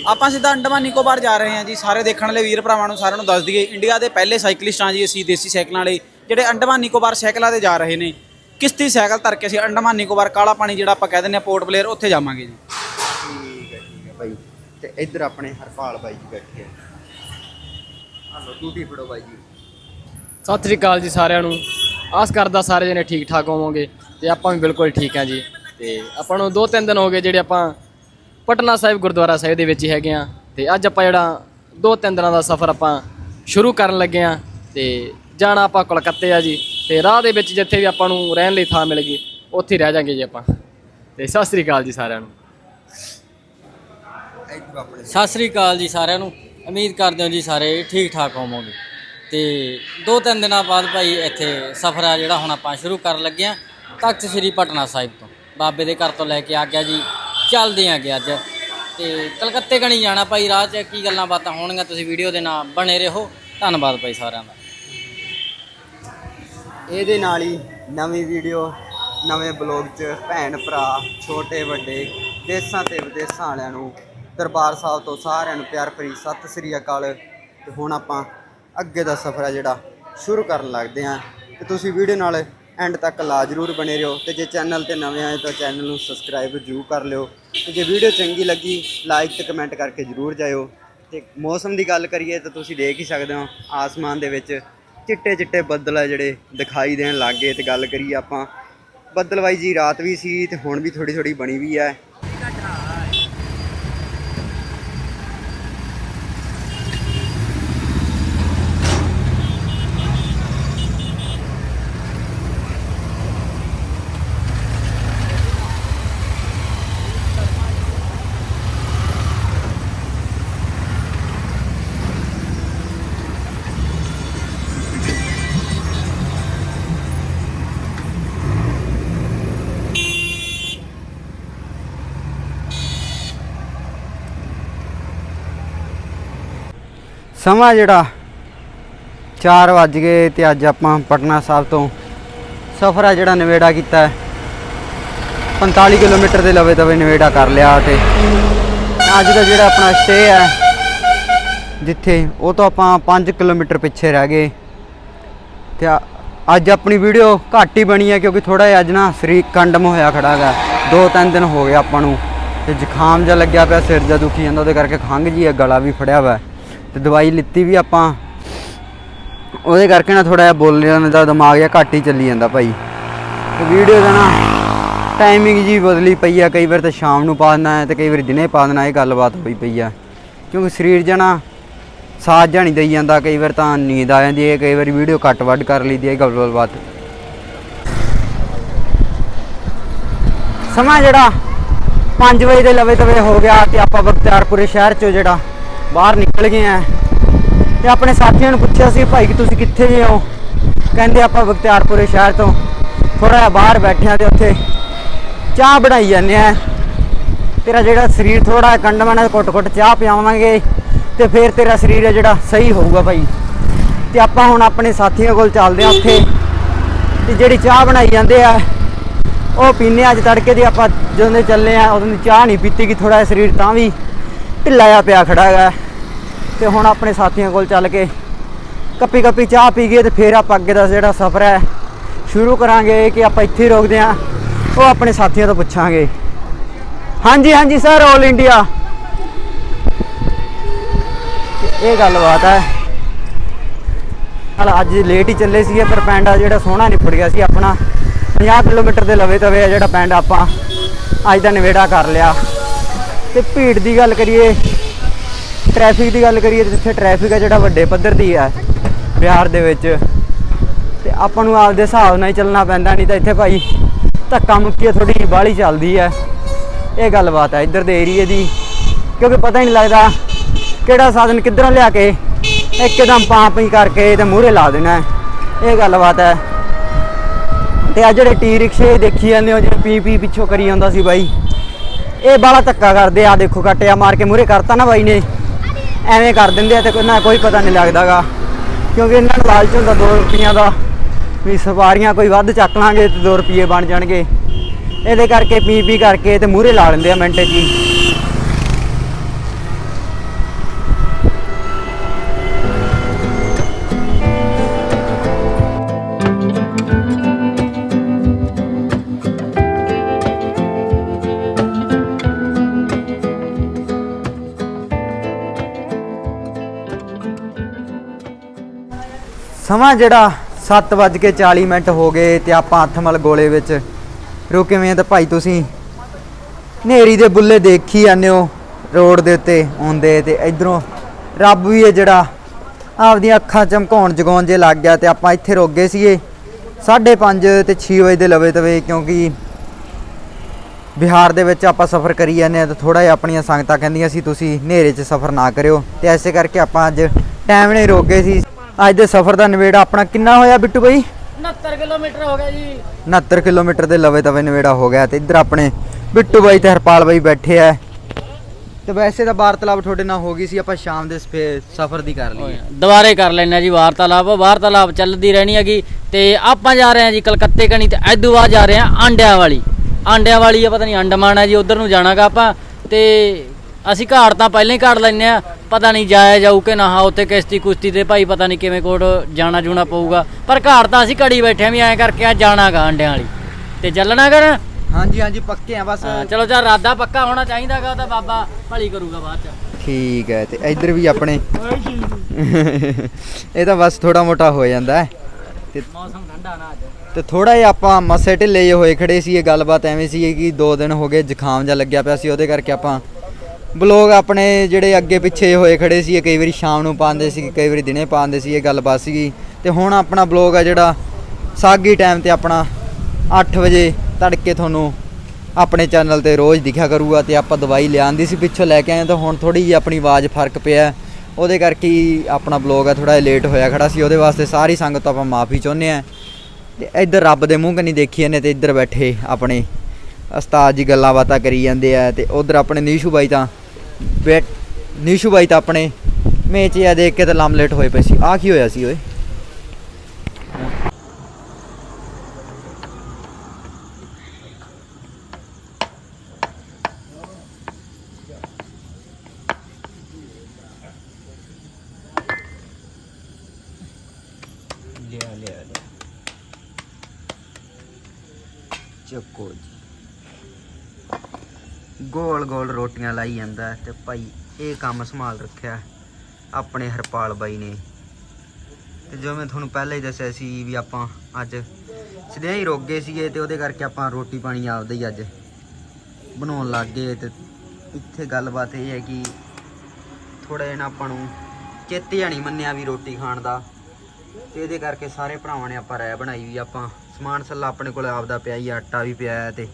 ਆਪਾਂ ਸਿੱਧਾ ਅੰਡਮਾਨ ਨਿਕੋਬਾਰ ਜਾ ਰਹੇ ਹਾਂ ਜੀ। ਸਾਰੇ ਦੇਖਣ ਵਾਲੇ ਵੀਰ ਭਰਾਵਾਂ ਨੂੰ ਸਾਰਿਆਂ ਨੂੰ ਦੱਸ ਦਈਏ ਇੰਡੀਆ ਦੇ ਪਹਿਲੇ ਸਾਈਕਲਿਸਟ ਹਾਂ ਜੀ ਅਸੀਂ ਦੇਸੀ ਸਾਈਕਲਾਂ ਵਾਲੇ ਜਿਹੜੇ ਅੰਡਮਾਨ ਨਿਕੋਬਾਰ ਸਾਈਕਲਾਂ ਤੇ ਜਾ ਰਹੇ ਨੇ। ਕਿਸ਼ਤੀ ਸਾਈਕਲ ਧਰ ਕੇ ਅਸੀਂ ਅੰਡਮਾਨ ਨਿਕੋਬਾਰ ਕਾਲਾ ਪਾਣੀ ਜਿਹੜਾ ਆਪਾਂ ਕਹਿ ਦਿੰਦੇ ਆ ਪੋਰਟ ਬਲੇਅਰ ਉੱਥੇ ਜਾਵਾਂਗੇ ਜੀ। ਠੀਕ ਹੈ ਠੀਕ ਹੈ ਭਾਈ। ਤੇ ਇੱਧਰ ਆਪਣੇ ਹਰਪਾਲ ਬਾਈ ਜੀ ਬੈਠੇ ਆ। ਹਲੋ ਟੂਟੀ ਫੜੋ ਬਾਈ ਜੀ। ਸਤਿ ਸ੍ਰੀ ਅਕਾਲ ਜੀ ਸਾਰਿਆਂ ਨੂੰ। ਆਸ ਕਰਦਾ ਸਾਰੇ ਜਣੇ ਠੀਕ ਠਾਕ ਹੋਵੋਗੇ ਤੇ ਆਪਾਂ ਵੀ ਬਿਲਕੁਲ ਠੀਕ ਹਾਂ ਜੀ। ਤੇ ਆਪਾਂ ਨੂੰ ਦੋ ਤਿੰਨ ਦਿਨ ਹੋ ਗਏ ਜਿਹੜੇ ਆਪਾਂ ਪਟਨਾ ਸਾਹਿਬ ਗੁਰਦੁਆਰਾ ਸਾਹਿਬ ਦੇ ਵਿੱਚ ਹੀ ਹੈਗੇ ਆ ਤੇ ਅੱਜ ਆਪਾਂ ਜਿਹੜਾ ਦੋ ਤਿੰਨ ਦਿਨਾਂ ਦਾ ਸਫ਼ਰ ਆਪਾਂ ਸ਼ੁਰੂ ਕਰਨ ਲੱਗੇ ਆ ਤੇ ਜਾਣਾ ਆਪਾਂ ਕੋਲਕਾਤੇ ਆ ਜੀ। ਤੇ ਰਾਹ ਦੇ ਵਿੱਚ ਜਿੱਥੇ ਵੀ ਆਪਾਂ ਨੂੰ ਰਹਿਣ ਲਈ ਥਾਂ ਮਿਲ ਗਈ, ਉੱਥੇ ਹੀ ਰਹਿ ਜਾਾਂਗੇ ਜੀ ਆਪਾਂ। ਤੇ ਸਤਿ ਸ੍ਰੀ ਅਕਾਲ ਜੀ ਸਾਰਿਆਂ ਨੂੰ। ਸਤਿ ਸ੍ਰੀ ਅਕਾਲ ਜੀ ਸਾਰਿਆਂ ਨੂੰ। ਉਮੀਦ ਕਰਦੇ ਹਾਂ ਜੀ ਸਾਰੇ ਠੀਕ ਠਾਕ ਹੋਵੋਗੇ। ਤੇ ਦੋ ਤਿੰਨ ਦਿਨਾਂ ਬਾਅਦ ਭਾਈ ਇੱਥੇ ਸਫ਼ਰ ਆ ਜਿਹੜਾ ਹੁਣ ਆਪਾਂ ਸ਼ੁਰੂ ਕਰਨ ਲੱਗੇ ਆ ਤਖਤ ਸ੍ਰੀ ਪਟਨਾ ਸਾਹਿਬ ਤੋਂ। ਬਾਬੇ ਦੇ ਘਰ ਤੋਂ ਲੈ ਕੇ ਆ ਗਿਆ ਜੀ। ਚੱਲਦੇ ਆਂਗੇ ਅੱਜ। ਤੇ ਕਲਕੱਤੇ ਕਣੀ ਜਾਣਾ ਭਾਈ ਰਾਹ 'ਚ। ਕੀ ਗੱਲਾਂ ਬਾਤਾਂ ਹੋਣਗੀਆਂ ਤੁਸੀਂ ਵੀਡੀਓ ਦੇ ਨਾਲ ਬਣੇ ਰਹੋ। ਧੰਨਵਾਦ ਭਾਈ ਸਾਰਿਆਂ ਦਾ। ਇਹਦੇ ਨਾਲ ਹੀ ਨਵੀਂ ਵੀਡੀਓ ਨਵੇਂ ਬਲੌਗ 'ਚ ਭੈਣ ਭਰਾ, ਛੋਟੇ ਵੱਡੇ, ਦੇਸਾਂ ਤੇ ਵਿਦੇਸਾਂ ਵਾਲਿਆਂ ਨੂੰ, ਦਰਬਾਰ ਸਾਹਿਬ ਤੋਂ ਸਾਰਿਆਂ ਨੂੰ ਪਿਆਰ ਭਰੀ ਸਤਿ ਸ੍ਰੀ ਅਕਾਲ। ਤੇ ਹੁਣ ਆਪਾਂ ਅੱਗੇ ਦਾ ਸਫ਼ਰ ਹੈ ਜਿਹੜਾ ਸ਼ੁਰੂ ਕਰਨ ਲੱਗਦੇ ਹਾਂ। ਤੇ ਤੁਸੀਂ ਵੀਡੀਓ ਨਾਲ ਐਂਡ ਤੱਕ ਲਾ ਜ਼ਰੂਰ ਬਣੇ ਰਹੋ। ਤੇ ਜੇ ਚੈਨਲ ਤੇ ਨਵੇਂ ਆਏ ਤਾਂ ਚੈਨਲ ਨੂੰ ਸਬਸਕ੍ਰਾਈਬ ਜ਼ਰੂਰ ਕਰ ਲਿਓ। ਤੇ ਜੇ ਵੀਡੀਓ ਚੰਗੀ ਲੱਗੀ ਲਾਈਕ ਤੇ ਕਮੈਂਟ ਕਰਕੇ ਜ਼ਰੂਰ ਜਾਇਓ। ਤੇ ਮੌਸਮ ਦੀ ਗੱਲ ਕਰੀਏ ਤਾਂ ਤੁਸੀਂ ਦੇਖ ਹੀ ਸਕਦੇ ਹੋ, ਆਸਮਾਨ ਦੇ ਵਿੱਚ ਚਿੱਟੇ ਚਿੱਟੇ ਬੱਦਲ ਆ ਜਿਹੜੇ ਦਿਖਾਈ ਦੇਣ ਲੱਗ ਗਏ ਤੇ ਗੱਲ ਕਰੀਏ ਆਪਾਂ। ਬੱਦਲਵਾਈ ਜੀ ਰਾਤ ਵੀ ਸੀ ਤੇ ਹੁਣ ਵੀ ਥੋੜੀ ਥੋੜੀ ਬਣੀ ਵੀ ਹੈ। ਸਮਾਂ ਜਿਹੜਾ 4 ਵੱਜ ਗਏ ਤੇ ਅੱਜ ਆਪਾਂ ਪਟਨਾ ਸਾਹਿਬ ਤੋਂ ਸਫ਼ਰ ਆ ਜਿਹੜਾ ਨਵੇੜਾ ਕੀਤਾ ਹੈ। 45 ਕਿਲੋਮੀਟਰ ਦੇ ਲਵੇ ਤਵੇ ਨਵੇੜਾ ਕਰ ਲਿਆ ਤੇ। ਅੱਜ ਦਾ ਜਿਹੜਾ ਆਪਣਾ ਸਟੇ ਹੈ, ਜਿੱਥੇ ਉਹ ਤੋਂ ਆਪਾਂ 5 ਕਿਲੋਮੀਟਰ ਪਿੱਛੇ ਰਹਿ ਗਏ। ਤੇ ਅੱਜ ਆਪਣੀ ਵੀਡੀਓ ਘੱਟ ਹੀ ਬਣੀ ਹੈ ਕਿਉਂਕਿ ਥੋੜਾ ਜਿਹਾ ਅੱਜ ਨਾ ਸਰੀਰ ਕੰਡਮ ਹੋਇਆ ਖੜਾ ਹੈਗਾ। ਦੋ ਤਿੰਨ ਦਿਨ ਹੋ ਗਏ ਆਪਾਂ ਨੂੰ। ਤੇ ਜ਼ੁਕਾਮ ਜਿਹਾ ਲੱਗਿਆ ਪਿਆ, ਸਿਰ ਜਿਹਾ ਦੁਖੀ ਜਾਂਦਾ, ਉਹਦੇ ਕਰਕੇ ਖੰਘ ਜੀ ਹੈ, ਗਲਾ ਵੀ ਫੜਿਆ ਹੋਇਆ। ਤੇ ਦਵਾਈ ਲਿੱਤੀ ਵੀ ਆਪਾਂ। ਉਹਦੇ ਕਰਕੇ ਨਾ ਥੋੜਾ ਜਿਹਾ ਬੋਲਣ ਦਾ ਦਿਮਾਗ ਜਿਹਾ ਘੱਟ ਹੀ ਚੱਲੀ ਜਾਂਦਾ ਭਾਈ। ਤੇ ਵੀਡੀਓ ਦਾ ਨਾ ਟਾਈਮਿੰਗ ਜੀ ਬਦਲੀ ਪਈ ਆ, ਕਈ ਵਾਰ ਤਾਂ ਸ਼ਾਮ ਨੂੰ ਪਾ ਦਿੰਦਾ ਹੈ ਤੇ ਕਈ ਵਾਰ ਦਿਨੇ ਪਾ ਦਿੰਦਾ, ਇਹ ਗੱਲਬਾਤ ਹੋਈ ਪਈ ਆ। ਕਿਉਂਕਿ ਸਰੀਰ ਜਣਾ ਸਾਥ ਜਾਣੀ ਦਈ ਜਾਂਦਾ, ਕਈ ਵਾਰ ਤਾਂ ਨੀਂਦ ਆ ਜਾਂਦੀ ਹੈ, ਕਈ ਵਾਰੀ ਵੀਡੀਓ ਕੱਟ ਵੱਡ ਕਰ ਲਈਦੀ ਹੈ ਗੱਲਬਾਤ। ਸਮਾਂ ਜਿਹੜਾ 5 ਵਜੇ ਦੇ ਲਵੇ ਤਵੇ ਹੋ ਗਿਆ ਤੇ ਆਪਾਂ ਬਖਤਿਆਰਪੁਰੇ ਸ਼ਹਿਰ ਚੋਂ ਜਿਹੜਾ ਬਾਹਰ ਨਿਕਲ ਗਏ ਆ। ਤੇ ਆਪਣੇ ਸਾਥੀਆਂ ਨੂੰ ਪੁੱਛਿਆ ਸੀ, ਭਾਈ ਕਿ ਤੁਸੀਂ ਕਿੱਥੇ ਜੇ ਹੋ? ਕਹਿੰਦੇ, ਆਪਾਂ ਬਖਤਿਆਰਪੁਰੇ ਸ਼ਹਿਰ ਤੋਂ ਥੋੜਾ ਜਿਹਾ ਬਾਹਰ ਬੈਠੇ ਆ ਤੇ ਉੱਥੇ ਚਾਹ ਬਣਾਈ ਜਾਂਦੇ ਆ। ਤੇਰਾ ਜਿਹੜਾ ਸਰੀਰ ਥੋੜਾ ਕੰਡਮਾ ਨਾਲ ਘੁੱਟ-ਘੁੱਟ ਚਾਹ ਪਿਆਵਾਂਗੇ ਤੇ ਫਿਰ ਤੇਰਾ ਸਰੀਰ ਹੈ ਜਿਹੜਾ ਸਹੀ ਹੋਊਗਾ ਭਾਈ। ਤੇ ਆਪਾਂ ਹੁਣ ਆਪਣੇ ਸਾਥੀਆਂ ਕੋਲ ਚੱਲਦੇ ਆ ਉੱਥੇ। ਤੇ ਜਿਹੜੀ ਚਾਹ ਬਣਾਈ ਜਾਂਦੇ ਆ, ਉਹ ਪੀਨੇ ਅੱਜ ਤੜਕੇ ਦੀ ਆਪਾਂ ਜਦੋਂ ਦੇ ਚੱਲੇ ਆ, ਉਦੋਂ ਦੀ ਚਾਹ ਨਹੀਂ ਪੀਤੀ ਕਿ ਥੋੜਾ ਜਿਹਾ ਸਰੀਰ ਤਾਂ ਵੀ ਢਿੱਲਾ ਜਿਹਾ ਪਿਆ ਖੜਾ ਹੈਗਾ। ਤੇ ਹੁਣ ਆਪਣੇ ਸਾਥੀਆਂ ਕੋਲ ਚੱਲ ਕੇ ਕੱਪੀ ਕੱਪੀ ਚਾਹ ਪੀ ਗਏ ਤੇ ਫਿਰ ਆਪਾਂ ਅੱਗੇ ਦਾ ਜਿਹੜਾ ਸਫ਼ਰ ਹੈ, ਸ਼ੁਰੂ ਕਰਾਂਗੇ ਕਿ ਆਪਾਂ ਇੱਥੇ ਹੀ ਰੁਕਦੇ ਆ ਉਹ ਆਪਣੇ ਸਾਥੀਆਂ ਤੋਂ ਪੁੱਛਾਂਗੇ। ਹਾਂਜੀ ਹਾਂਜੀ ਸਰ 올 ਇੰਡੀਆ ਇਹ ਗੱਲਬਾਤ ਹੈ। ਹਾਲ ਅੱਜ ਲੇਟ ਹੀ ਚੱਲੇ ਸੀਗੇ, ਪਰ ਪੈਂਡਾ ਜਿਹੜਾ ਸੋਹਣਾ ਨਿਪਟ ਗਿਆ ਸੀ ਆਪਣਾ। 50 ਕਿਲੋਮੀਟਰ ਦੇ ਲਵੇ ਤਵੇ ਆ ਜਿਹੜਾ ਪਿੰਡ ਆਪਾਂ, ਅੱਜ ਦਾ ਨਵੇੜਾ ਕਰ ਲਿਆ। ਤੇ ਭੀੜ ਦੀ ਗੱਲ ਕਰੀਏ ਟ੍ਰੈਫਿਕ ਦੀ ਗੱਲ ਕਰੀਏ ਤੇ ਜਿੱਥੇ ਟ੍ਰੈਫਿਕ ਹੈ ਜਿਹੜਾ ਵੱਡੇ ਪੱਧਰ ਦੀ ਹੈ ਬਿਹਾਰ ਦੇ ਵਿੱਚ। ਤੇ ਆਪਾਂ ਨੂੰ ਆਪਦੇ ਹਿਸਾਬ ਨਾਲ ਹੀ ਚੱਲਣਾ ਪੈਂਦਾ, ਨਹੀਂ ਤਾਂ ਇੱਥੇ ਭਾਈ ਧੱਕਾ ਮੁੱਕੀ ਥੋੜੀ ਬਾਹਲੀ ਚੱਲਦੀ ਹੈ ਇਹ ਗੱਲਬਾਤ ਹੈ ਇੱਧਰ ਦੇ ਏਰੀਏ ਦੀ, ਕਿਉਂਕਿ ਪਤਾ ਹੀ ਨਹੀਂ ਲੱਗਦਾ ਕਿਹੜਾ ਸਾਧਨ ਕਿੱਧਰੋਂ ਲਿਆ ਕੇ ਇੱਕਦਮ ਪਾਂਪ ਹੀ ਕਰਕੇ ਤੇ ਮੂਹਰੇ ਲਾ ਦੇਣਾ ਇਹ ਗੱਲਬਾਤ ਹੈ। ਤੇ ਆ ਜਿਹੜੇ ਟੀ ਰਿਕਸ਼ੇ ਦੇਖੀ ਜਾਂਦੇ ਹੋ ਜਿਹੜੇ ਪੀ ਪੀ ਪਿੱਛੋਂ ਕਰੀ ਜਾਂਦਾ ਸੀ ਬਾਈ, ਇਹ ਬਾਲਾ ਧੱਕਾ ਕਰਦੇ ਆ ਦੇਖੋ, ਕੱਟਿਆ ਮਾਰ ਕੇ ਮੂਹਰੇ ਕਰਤਾ ਨਾ ਬਾਈ ਨੇ। ਐਵੇਂ ਕਰ ਦਿੰਦੇ ਆ ਤੇ ਕੋਈ ਨਾ ਕੋਈ ਪਤਾ ਨਹੀਂ ਲੱਗਦਾਗਾ। ਕਿਉਂਕਿ ਇਹਨਾਂ ਨੂੰ ਲਾਲਚ ਹੁੰਦਾ 2 ਰੁਪਈਆਂ ਦਾ, ਵੀ ਸਵਾਰੀਆਂ ਕੋਈ ਵੱਧ ਚੱਕ ਲਾਂਗੇ ਤੇ 2 ਰੁਪਏ ਬਣ ਜਾਣਗੇ। ਇਹਦੇ ਕਰਕੇ ਪੀ ਪੀ ਕਰਕੇ ਤੇ ਮੂਹਰੇ ਲਾ ਲੈਂਦੇ ਆ ਮਿੰਟ 'ਚ ਹੀ। ਸਮਾਂ ਜਿਹੜਾ 7:40 ਮਿੰਟ ਹੋ ਗਏ ਤੇ ਆਪਾਂ ਅੱਠਮਲ ਗੋਲੇ ਵਿੱਚ ਰੁਕੇ ਹੋਏ ਆ ਤਾਂ ਭਾਈ ਤੁਸੀਂ? ਨੇਰੀ ਦੇ ਬੁੱਲੇ ਦੇਖੀ ਜਾਂਦੇ ਹੋ ਰੋਡ ਦੇ ਉੱਤੇ ਆਉਂਦੇ ਤੇ ਇਧਰੋਂ ਰੱਬ ਵੀ ਹੈ ਜਿਹੜਾ ਆਪਦੀਆਂ ਅੱਖਾਂ ਚਮਕਾਉਣ ਜਗਾਉਣ ਜੇ ਲੱਗ ਗਿਆ ਤੇ ਆਪਾਂ ਇੱਥੇ ਰੁਕ ਗਏ ਸੀਗੇ 5:30 ਤੇ 6 ਵਜੇ ਦੇ ਲਵੇ ਤਵੇ ਕਿਉਂਕਿ ਬਿਹਾਰ ਦੇ ਵਿੱਚ ਆਪਾਂ ਸਫ਼ਰ ਕਰੀ ਜਾਂਦੇ ਆ ਤਾਂ ਥੋੜਾ ਜਿਹਾ ਆਪਣੀਆਂ ਸੰਗਤਾਂ ਕਹਿੰਦੀਆਂ ਸੀ ਤੁਸੀਂ ਹਨੇਰੇ 'ਚ ਸਫ਼ਰ ਨਾ ਕਰਿਓ ਤੇ ਐਸੇ ਕਰਕੇ ਆਪਾਂ ਅੱਜ ਟਾਈਮ ਨੇ ਰੋਕ ਗਏ ਸੀ ਅੱਜ ਦੇ ਸਫ਼ਰ ਦਾ ਨਵੇੜਾ ਆਪਣਾ ਕਿੰਨਾ ਹੋਇਆ ਬਿੱਟੂ ਭਾਈ 69 ਕਿਲੋਮੀਟਰ ਹੋ ਗਿਆ ਜੀ। 69 ਕਿਲੋਮੀਟਰ ਦੇ ਲਵੇ ਤਵੇ ਨਵੇੜਾ ਹੋ ਗਿਆ ਤੇ ਇੱਧਰ ਆਪਣੇ ਬਿੱਟੂ ਬਾਈ ਤੇ ਹਰਪਾਲ ਬਾਈ ਬੈਠੇ ਆ। ਤੇ ਵੈਸੇ ਤਾਂ ਵਾਰਤਾਲਾਪ ਤੁਹਾਡੇ ਨਾਲ ਹੋ ਗਈ ਸੀ ਆਪਾਂ ਸ਼ਾਮ ਦੇ ਸਫ਼ਰ ਦੀ ਕਰ ਲਈ ਦੁਬਾਰੇ ਕਰ ਲੈਣਾ ਜੀ ਵਾਰਤਾਲਾਪ। ਵਾਰਤਾਲਾਪ ਚੱਲਦੀ ਰਹਿਣੀ ਹੈਗੀ ਤੇ ਆਪਾਂ ਜਾ ਰਹੇ ਹਾਂ ਜੀ ਕਲਕੱਤੇ ਕਣੀ ਤੇ ਐਦੂ ਬਾਅਦ ਜਾ ਰਹੇ ਹਾਂ ਆਂਡਿਆਂ ਵਾਲੀ। ਆਂਡਿਆਂ ਵਾਲੀ ਆ ਪਤਾ ਨਹੀਂ ਅੰਡਮਾਨ ਹੈ ਜੀ ਉਧਰ ਨੂੰ ਜਾਣਾਗਾ ਆਪਾਂ। ਤੇ ਅਸੀਂ ਘਾੜ ਤਾਂ ਪਹਿਲਾਂ ਹੀ ਘਾੜ ਲੈਨੇ ਆ ਪਤਾ ਨਹੀਂ ਜਾਇਆ ਜਾਊ ਕਿ ਨਾ ਉੱਥੇ ਕਿਸ਼ਤੀ ਕੁਸ਼ਤੀ ਤੇ ਭਾਈ ਪਤਾ ਨਹੀਂ ਕਿਵੇਂ ਕੋਟ ਜਾਣਾ ਜੂਣਾ ਪਊਗਾ। ਪਰ ਘਾੜ ਤਾਂ ਅਸੀਂ ਘੜੀ ਬੈਠੇ ਆਂ ਵੀ ਐਂ ਕਰਕੇ ਆ ਜਾਣਾਗਾ ਆਂਡਿਆਂ ਵਾਲੀ। ਤੇ ਚੱਲਣਾ ਕਰ ਹਾਂਜੀ ਹਾਂਜੀ ਪੱਕੇ ਆ ਬਸ। ਚਲੋ ਚੱਲ ਰਾਦਾ ਪੱਕਾ ਹੋਣਾ ਚਾਹੀਦਾਗਾ ਤਾਂ ਬਾਬਾ ਭਲੀ ਕਰੂਗਾ ਬਾਅਦ ਚ। ਠੀਕ ਹੈ ਤੇ ਇੱਧਰ ਵੀ ਆਪਣੇ। [laughs] ਇਹ ਤਾਂ ਬਸ ਥੋੜਾ ਮੋਟਾ ਹੋ ਜਾਂਦਾ ਹੈ। ਤੇ ਮੌਸਮ ਠੰਡਾ ਨਾ ਅੱਜ। ਤੇ ਥੋੜਾ ਜਿਹਾ ਆਪਾਂ ਮੱਸੇ ਢਿੱਲੇ ਹੋਏ ਖੜੇ ਸੀ ਇਹ ਗੱਲਬਾਤ ਐਵੇਂ ਸੀ ਕਿ ਦੋ ਦਿਨ ਹੋ ਗਏ ਜ਼ੁਕਾਮ ਜਿਹਾ ਲੱਗਿਆ ਪਿਆ ਸੀ ਉਹਦੇ ਕਰਕੇ ਆਪਾਂ ਬਲੌਗ ਆਪਣੇ ਜਿਹੜੇ ਅੱਗੇ ਪਿੱਛੇ ਹੋਏ ਖੜੇ ਸੀ ਕਈ ਵਾਰੀ ਸ਼ਾਮ ਨੂੰ ਪਾਉਂਦੇ ਸੀ ਕਈ ਵਾਰੀ ਦਿਨੇ ਪਾਉਂਦੇ ਸੀ ਇਹ ਗੱਲਬਾਤ ਸੀਗੀ। ਤੇ ਹੁਣ ਆਪਣਾ ਬਲੌਗ ਆ ਜਿਹੜਾ ਸਾਗੀ ਟਾਈਮ ਤੇ ਆਪਣਾ 8 ਵਜੇ ਤੜਕੇ ਤੁਹਾਨੂੰ ਆਪਣੇ ਚੈਨਲ ਤੇ ਰੋਜ਼ ਦਿਖਿਆ ਕਰੂਗਾ ਤੇ ਆਪਾਂ ਦਵਾਈ ਲਿਆਂਦੀ ਸੀ, ਪਿੱਛੋਂ ਲੈ ਕੇ ਆਏ ਤਾਂ ਹੁਣ ਥੋੜੀ ਜਿਹੀ ਆਪਣੀ ਆਵਾਜ਼ ਫ਼ਰਕ ਪਿਆ ਉਹਦੇ ਕਰਕੇ ਹੀ ਆਪਣਾ ਬਲੌਗ ਆ ਥੋੜਾ ਲੇਟ ਹੋਇਆ ਖੜਾ ਸੀ। ਉਹਦੇ ਵਾਸਤੇ ਸਾਰੀ ਸੰਗਤ ਆਪਾਂ ਮਾਫੀ ਚਾਹੁੰਦੇ ਆ ਤੇ ਇੱਧਰ ਰੱਬ ਦੇ ਮੂੰਹ ਕੰਨੀ ਦੇਖੀਏ ਨੇ ਤੇ ਇੱਧਰ ਬੈਠੇ ਆਪਣੇ ਉਸਤਾਦ ਜੀ ਗੱਲਾਂ ਬਾਤਾਂ ਕਰੀ ਜਾਂਦੇ ਆ ਤੇ ਉਧਰ ਆਪਣੇ ਨੀਸ਼ੂ ਬਾਈ ਤਾਂ ਬੈਠ ਨੀਸ਼ੂ ਬਾਈ ਤਾਂ ਆਪਣੇ ਮੇਚ ਆ ਦੇਖ ਕੇ ਤਾਂ ਲੰਮਲੇਟ ਹੋਏ ਪਏ ਸੀ। ਆ ਕੀ ਹੋਇਆ ਸੀ ਓਏ? ਲਿਆ ਲਿਆ ਲਿਆ। ਚੱਕੋ ਜੀ। ਗੋਲ ਗੋਲ ਰੋਟੀਆਂ ਲਾਈ ਜਾਂਦਾ ਹੈ ਤੇ ਭਾਈ ਇਹ ਕੰਮ ਸੰਭਾਲ ਰੱਖਿਆ ਆਪਣੇ ਹਰਪਾਲ ਬਾਈ ਨੇ। ਤੇ ਜੋ ਮੈਂ ਤੁਹਾਨੂੰ ਪਹਿਲਾਂ ਹੀ ਦੱਸਿਆ ਸੀ ਵੀ ਆਪਾਂ ਅੱਜ ਸਦੇ ਹੀ ਰੁਕ ਗਏ ਸੀਗੇ ਤੇ ਉਹਦੇ ਕਰਕੇ ਆਪਾਂ ਰੋਟੀ ਪਾਣੀ ਆਪਦਾ ਹੀ ਅੱਜ ਬਣਾਉਣ ਲੱਗ ਗਏ ਤੇ ਇੱਥੇ ਗੱਲਬਾਤ ਇਹ ਹੈ ਕਿ ਥੋੜਾ ਜਿਹਾ ਆਪਾਂ ਨੂੰ ਚੇਤੇ ਜਾਣੀ ਮੰਨਿਆ ਵੀ ਰੋਟੀ ਖਾਣ ਦਾ। ਤੇ ਇਹਦੇ ਕਰਕੇ ਸਾਰੇ ਭਰਾਵਾਂ ਨੇ ਆਪਾਂ ਰਾਇ ਬਣਾਈ ਵੀ ਆਪਾਂ ਸਮਾਨ ਸੱਲਾ ਆਪਣੇ ਕੋਲ ਆਪਦਾ ਪਿਆ ਹੀ ਆਟਾ ਵੀ ਪਿਆ ਹੈ ਤੇ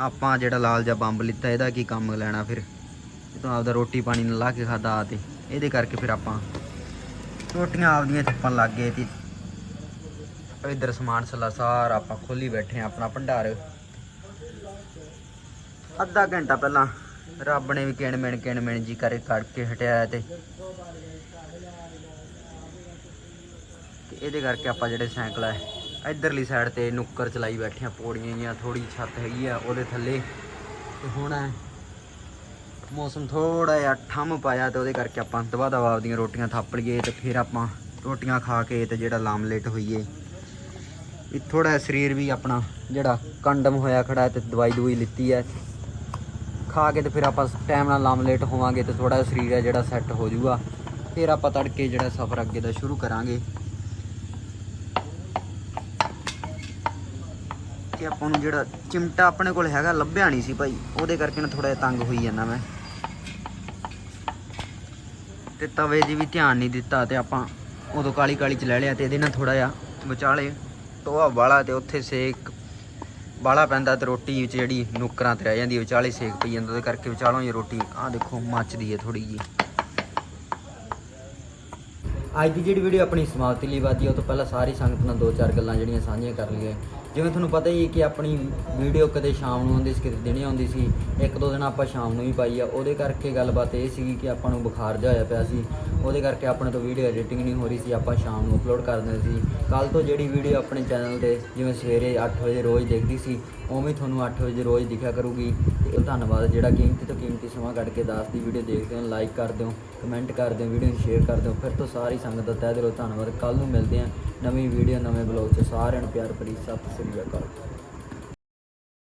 ਆਪਾਂ ਜਿਹੜਾ ਲਾਲ ਜਿਹਾ ਬੰਬ ਲਿੱਤਾ, ਇਹਦਾ ਕੀ ਕੰਮ ਲੈਣਾ ਫਿਰ? ਇਹ ਤਾਂ ਆਪਦਾ ਰੋਟੀ ਪਾਣੀ ਨਾਲ ਲਾ ਕੇ ਖਾਦਾ ਤੇ। ਇਹਦੇ ਕਰਕੇ ਫਿਰ ਆਪਾਂ ਰੋਟੀਆਂ ਆਪਦੀਆਂ ਥੱਪਣ ਲੱਗ ਗਏ ਤੇ ਇੱਧਰ ਸਮਾਨ ਸੱਲਾ ਸਾਰਾ ਆਪਾਂ ਖੋਲੀ ਬੈਠੇ ਆ ਆਪਣਾ ਭੰਡਾਰ। ਅੱਧਾ ਘੰਟਾ ਪਹਿਲਾਂ ਰੱਬ ਨੇ ਵੀ ਕਿਣ ਮਿਣ ਕਿਣ ਮਿਣ ਜੀ ਕਰੇ ਕੱਢ ਕੇ ਹਟਿਆ ਤੇ। ਤੇ ਇਹਦੇ ਕਰਕੇ ਆਪਾਂ ਜਿਹੜੇ ਸਾਈਕਲ ਹੈ ਇਧਰਲੀ ਸਾਈਡ ਤੇ ਨੁੱਕਰ ਚਲਾਈ ਬੈਠੇ ਆ, ਪੌੜੀਆਂ ਜੀਆਂ ਥੋੜੀ ਛੱਤ ਹੈਗੀ ਆ ਉਹਦੇ ਥੱਲੇ। ਤੇ ਹੁਣ ਮੌਸਮ ਥੋੜਾ ਜਿਹਾ ਠੰਮ ਪਾਇਆ ਤੇ ਉਹਦੇ ਕਰਕੇ ਆਪਾਂ ਦਵਾ ਦਵਾ ਆਪਦੀਆਂ ਰੋਟੀਆਂ ਥਾਪ ਲਈਏ ਤੇ ਫਿਰ ਆਪਾਂ ਰੋਟੀਆਂ ਖਾ ਕੇ ਤੇ ਜਿਹੜਾ ਲਾਮਲੇਟ ਹੋਈਏ। ਇਹ ਥੋੜਾ ਜਿਹਾ ਸਰੀਰ ਵੀ ਆਪਣਾ ਜਿਹੜਾ ਕੰਡਮ ਹੋਇਆ ਖੜਾ ਹੈ ਤੇ ਦਵਾਈ ਦਵਾਈ ਲਿੱਤੀ ਹੈ। ਖਾ ਕੇ ਤੇ ਫਿਰ ਆਪਾਂ ਟਾਈਮ ਨਾਲ ਲਾਮਲੇਟ ਹੋਵਾਂਗੇ ਤੇ ਥੋੜਾ ਜਿਹਾ ਸਰੀਰ ਹੈ ਜਿਹੜਾ ਸੈੱਟ ਹੋ ਜਾਊਗਾ। ਫਿਰ ਆਪਾਂ ਤੜਕੇ ਜਿਹੜਾ ਸਫ਼ਰ ਅੱਗੇ ਦਾ ਸ਼ੁਰੂ ਕਰਾਂਗੇ। ਕਿ ਆਪਾਂ ਨੂੰ ਜਿਹੜਾ ਚਿਮਟਾ ਆਪਣੇ ਕੋਲ ਹੈਗਾ ਲੱਭਿਆ ਨਹੀਂ ਸੀ ਭਾਈ। ਉਹਦੇ ਕਰਕੇ ਨਾ ਥੋੜਾ ਜਿਹਾ ਤੰਗ ਹੋਈ ਜਾਂਦਾ ਮੈਂ। ਤੇ ਤਵੇ ਦੀ ਵੀ ਧਿਆਨ ਨਹੀਂ ਦਿੱਤਾ ਤੇ ਆਪਾਂ ਉਦੋਂ ਕਾਲੀ ਕਾਲੀ ਚ ਲੈ ਲਿਆ ਤੇ ਇਹਦੇ ਨਾਲ ਥੋੜਾ ਜਿਹਾ ਵਿਚਾਲੇ ਟੋਆ ਵਾਲਾ ਤੇ ਉੱਥੇ ਸੇਕ ਵਾਲਾ ਪੈਂਦਾ ਤੇ ਰੋਟੀ ਵਿੱਚ ਜਿਹੜੀ ਨੁੱਕਰਾਂ ਤੇ ਰਹਿ ਜਾਂਦੀ ਹੈ, ਵਿਚਾਲੇ ਸੇਕ ਪਈ ਜਾਂਦਾ ਉਹਦੇ ਕਰਕੇ ਵਿਚਾਲੋਂ ਹੀ ਰੋਟੀ ਆਹ ਦੇਖੋ ਮੱਚਦੀ ਹੈ ਥੋੜੀ ਜੀ ਅੱਜ ਦੀ ਜਿਹੜੀ ਵੀਡੀਓ ਆਪਣੀ ਸਮਾਪਤੀ ਲਈ ਵਾਦੀ ਉਹ ਤੋਂ ਪਹਿਲਾਂ ਸਾਰੀ ਸੰਗਤ ਨਾਲ ਦੋ ਚਾਰ ਗੱਲਾਂ ਜਿਹੜੀਆਂ ਸਾਂਝੀਆਂ ਕਰ ਲਈਏ ਜਿਵੇਂ ਤੁਹਾਨੂੰ ਪਤਾ ਹੀ ਹੈ ਕਿ ਆਪਣੀ ਵੀਡੀਓ ਕਦੇ ਸ਼ਾਮ ਨੂੰ ਆਉਂਦੀ ਸੀ ਕਿਤੇ ਦਿਨੇ ਆਉਂਦੀ ਸੀ, ਇੱਕ ਦੋ ਦਿਨ ਆਪਾਂ ਸ਼ਾਮ ਨੂੰ ਵੀ ਪਾਈ ਆ, ਉਹਦੇ ਕਰਕੇ ਗੱਲਬਾਤ ਇਹ ਸੀਗੀ ਕਿ ਆਪਾਂ ਨੂੰ ਬੁਖਾਰ ਜਿਹਾ ਹੋਇਆ ਪਿਆ ਸੀ, ਉਹਦੇ ਕਰਕੇ ਆਪਣੇ ਤੋਂ ਵੀਡੀਓ ਐਡੀਟਿੰਗ ਨਹੀਂ ਹੋ ਰਹੀ ਸੀ, ਆਪਾਂ ਸ਼ਾਮ ਨੂੰ ਅਪਲੋਡ ਕਰ ਦਿੰਦੇ ਸੀ। ਕੱਲ ਤੋਂ ਜਿਹੜੀ ਵੀਡੀਓ ਆਪਣੇ ਚੈਨਲ ਤੇ ਜਿਵੇਂ ਸਵੇਰੇ 8 ਵਜੇ ਰੋਜ਼ ਦੇਖਦੀ ਸੀ ਉਵੇਂ ਤੁਹਾਨੂੰ 8 ਵਜੇ ਰੋਜ਼ ਦਿਖਿਆ ਕਰੂਗੀ। ਤੇ ਧੰਨਵਾਦ, ਜਿਹੜਾ ਕੀਮਤੀ ਤੋਂ ਕੀਮਤੀ ਸਮਾਂ ਕੱਢ ਕੇ ਦਾਸ ਦੀ ਵੀਡੀਓ ਦੇਖਦੇ ਹੋ ਲਾਈਕ ਕਰ ਦਿਓ ਕਮੈਂਟ ਕਰ ਦਿਓ ਵੀਡੀਓ ਨੂੰ ਸ਼ੇਅਰ ਕਰ ਦਿਓ। ਫਿਰ ਤੋਂ ਸਾਰੀ ਸੰਗਤ ਦਾ ਤਹਿ ਦਿਲੋਂ ਧੰਨਵਾਦ। ਕੱਲ ਨੂੰ ਮਿਲਦੇ ਹਾਂ ਨਵੀਂ ਵੀਡੀਓ ਨਵੇਂ ਬਲੌਗ 'ਚ। ਸਾਰਿਆਂ ਨੂੰ ਪਿਆਰ ਭਰੀ ਸਤਿ ਸ੍ਰੀ ਅਕਾਲ।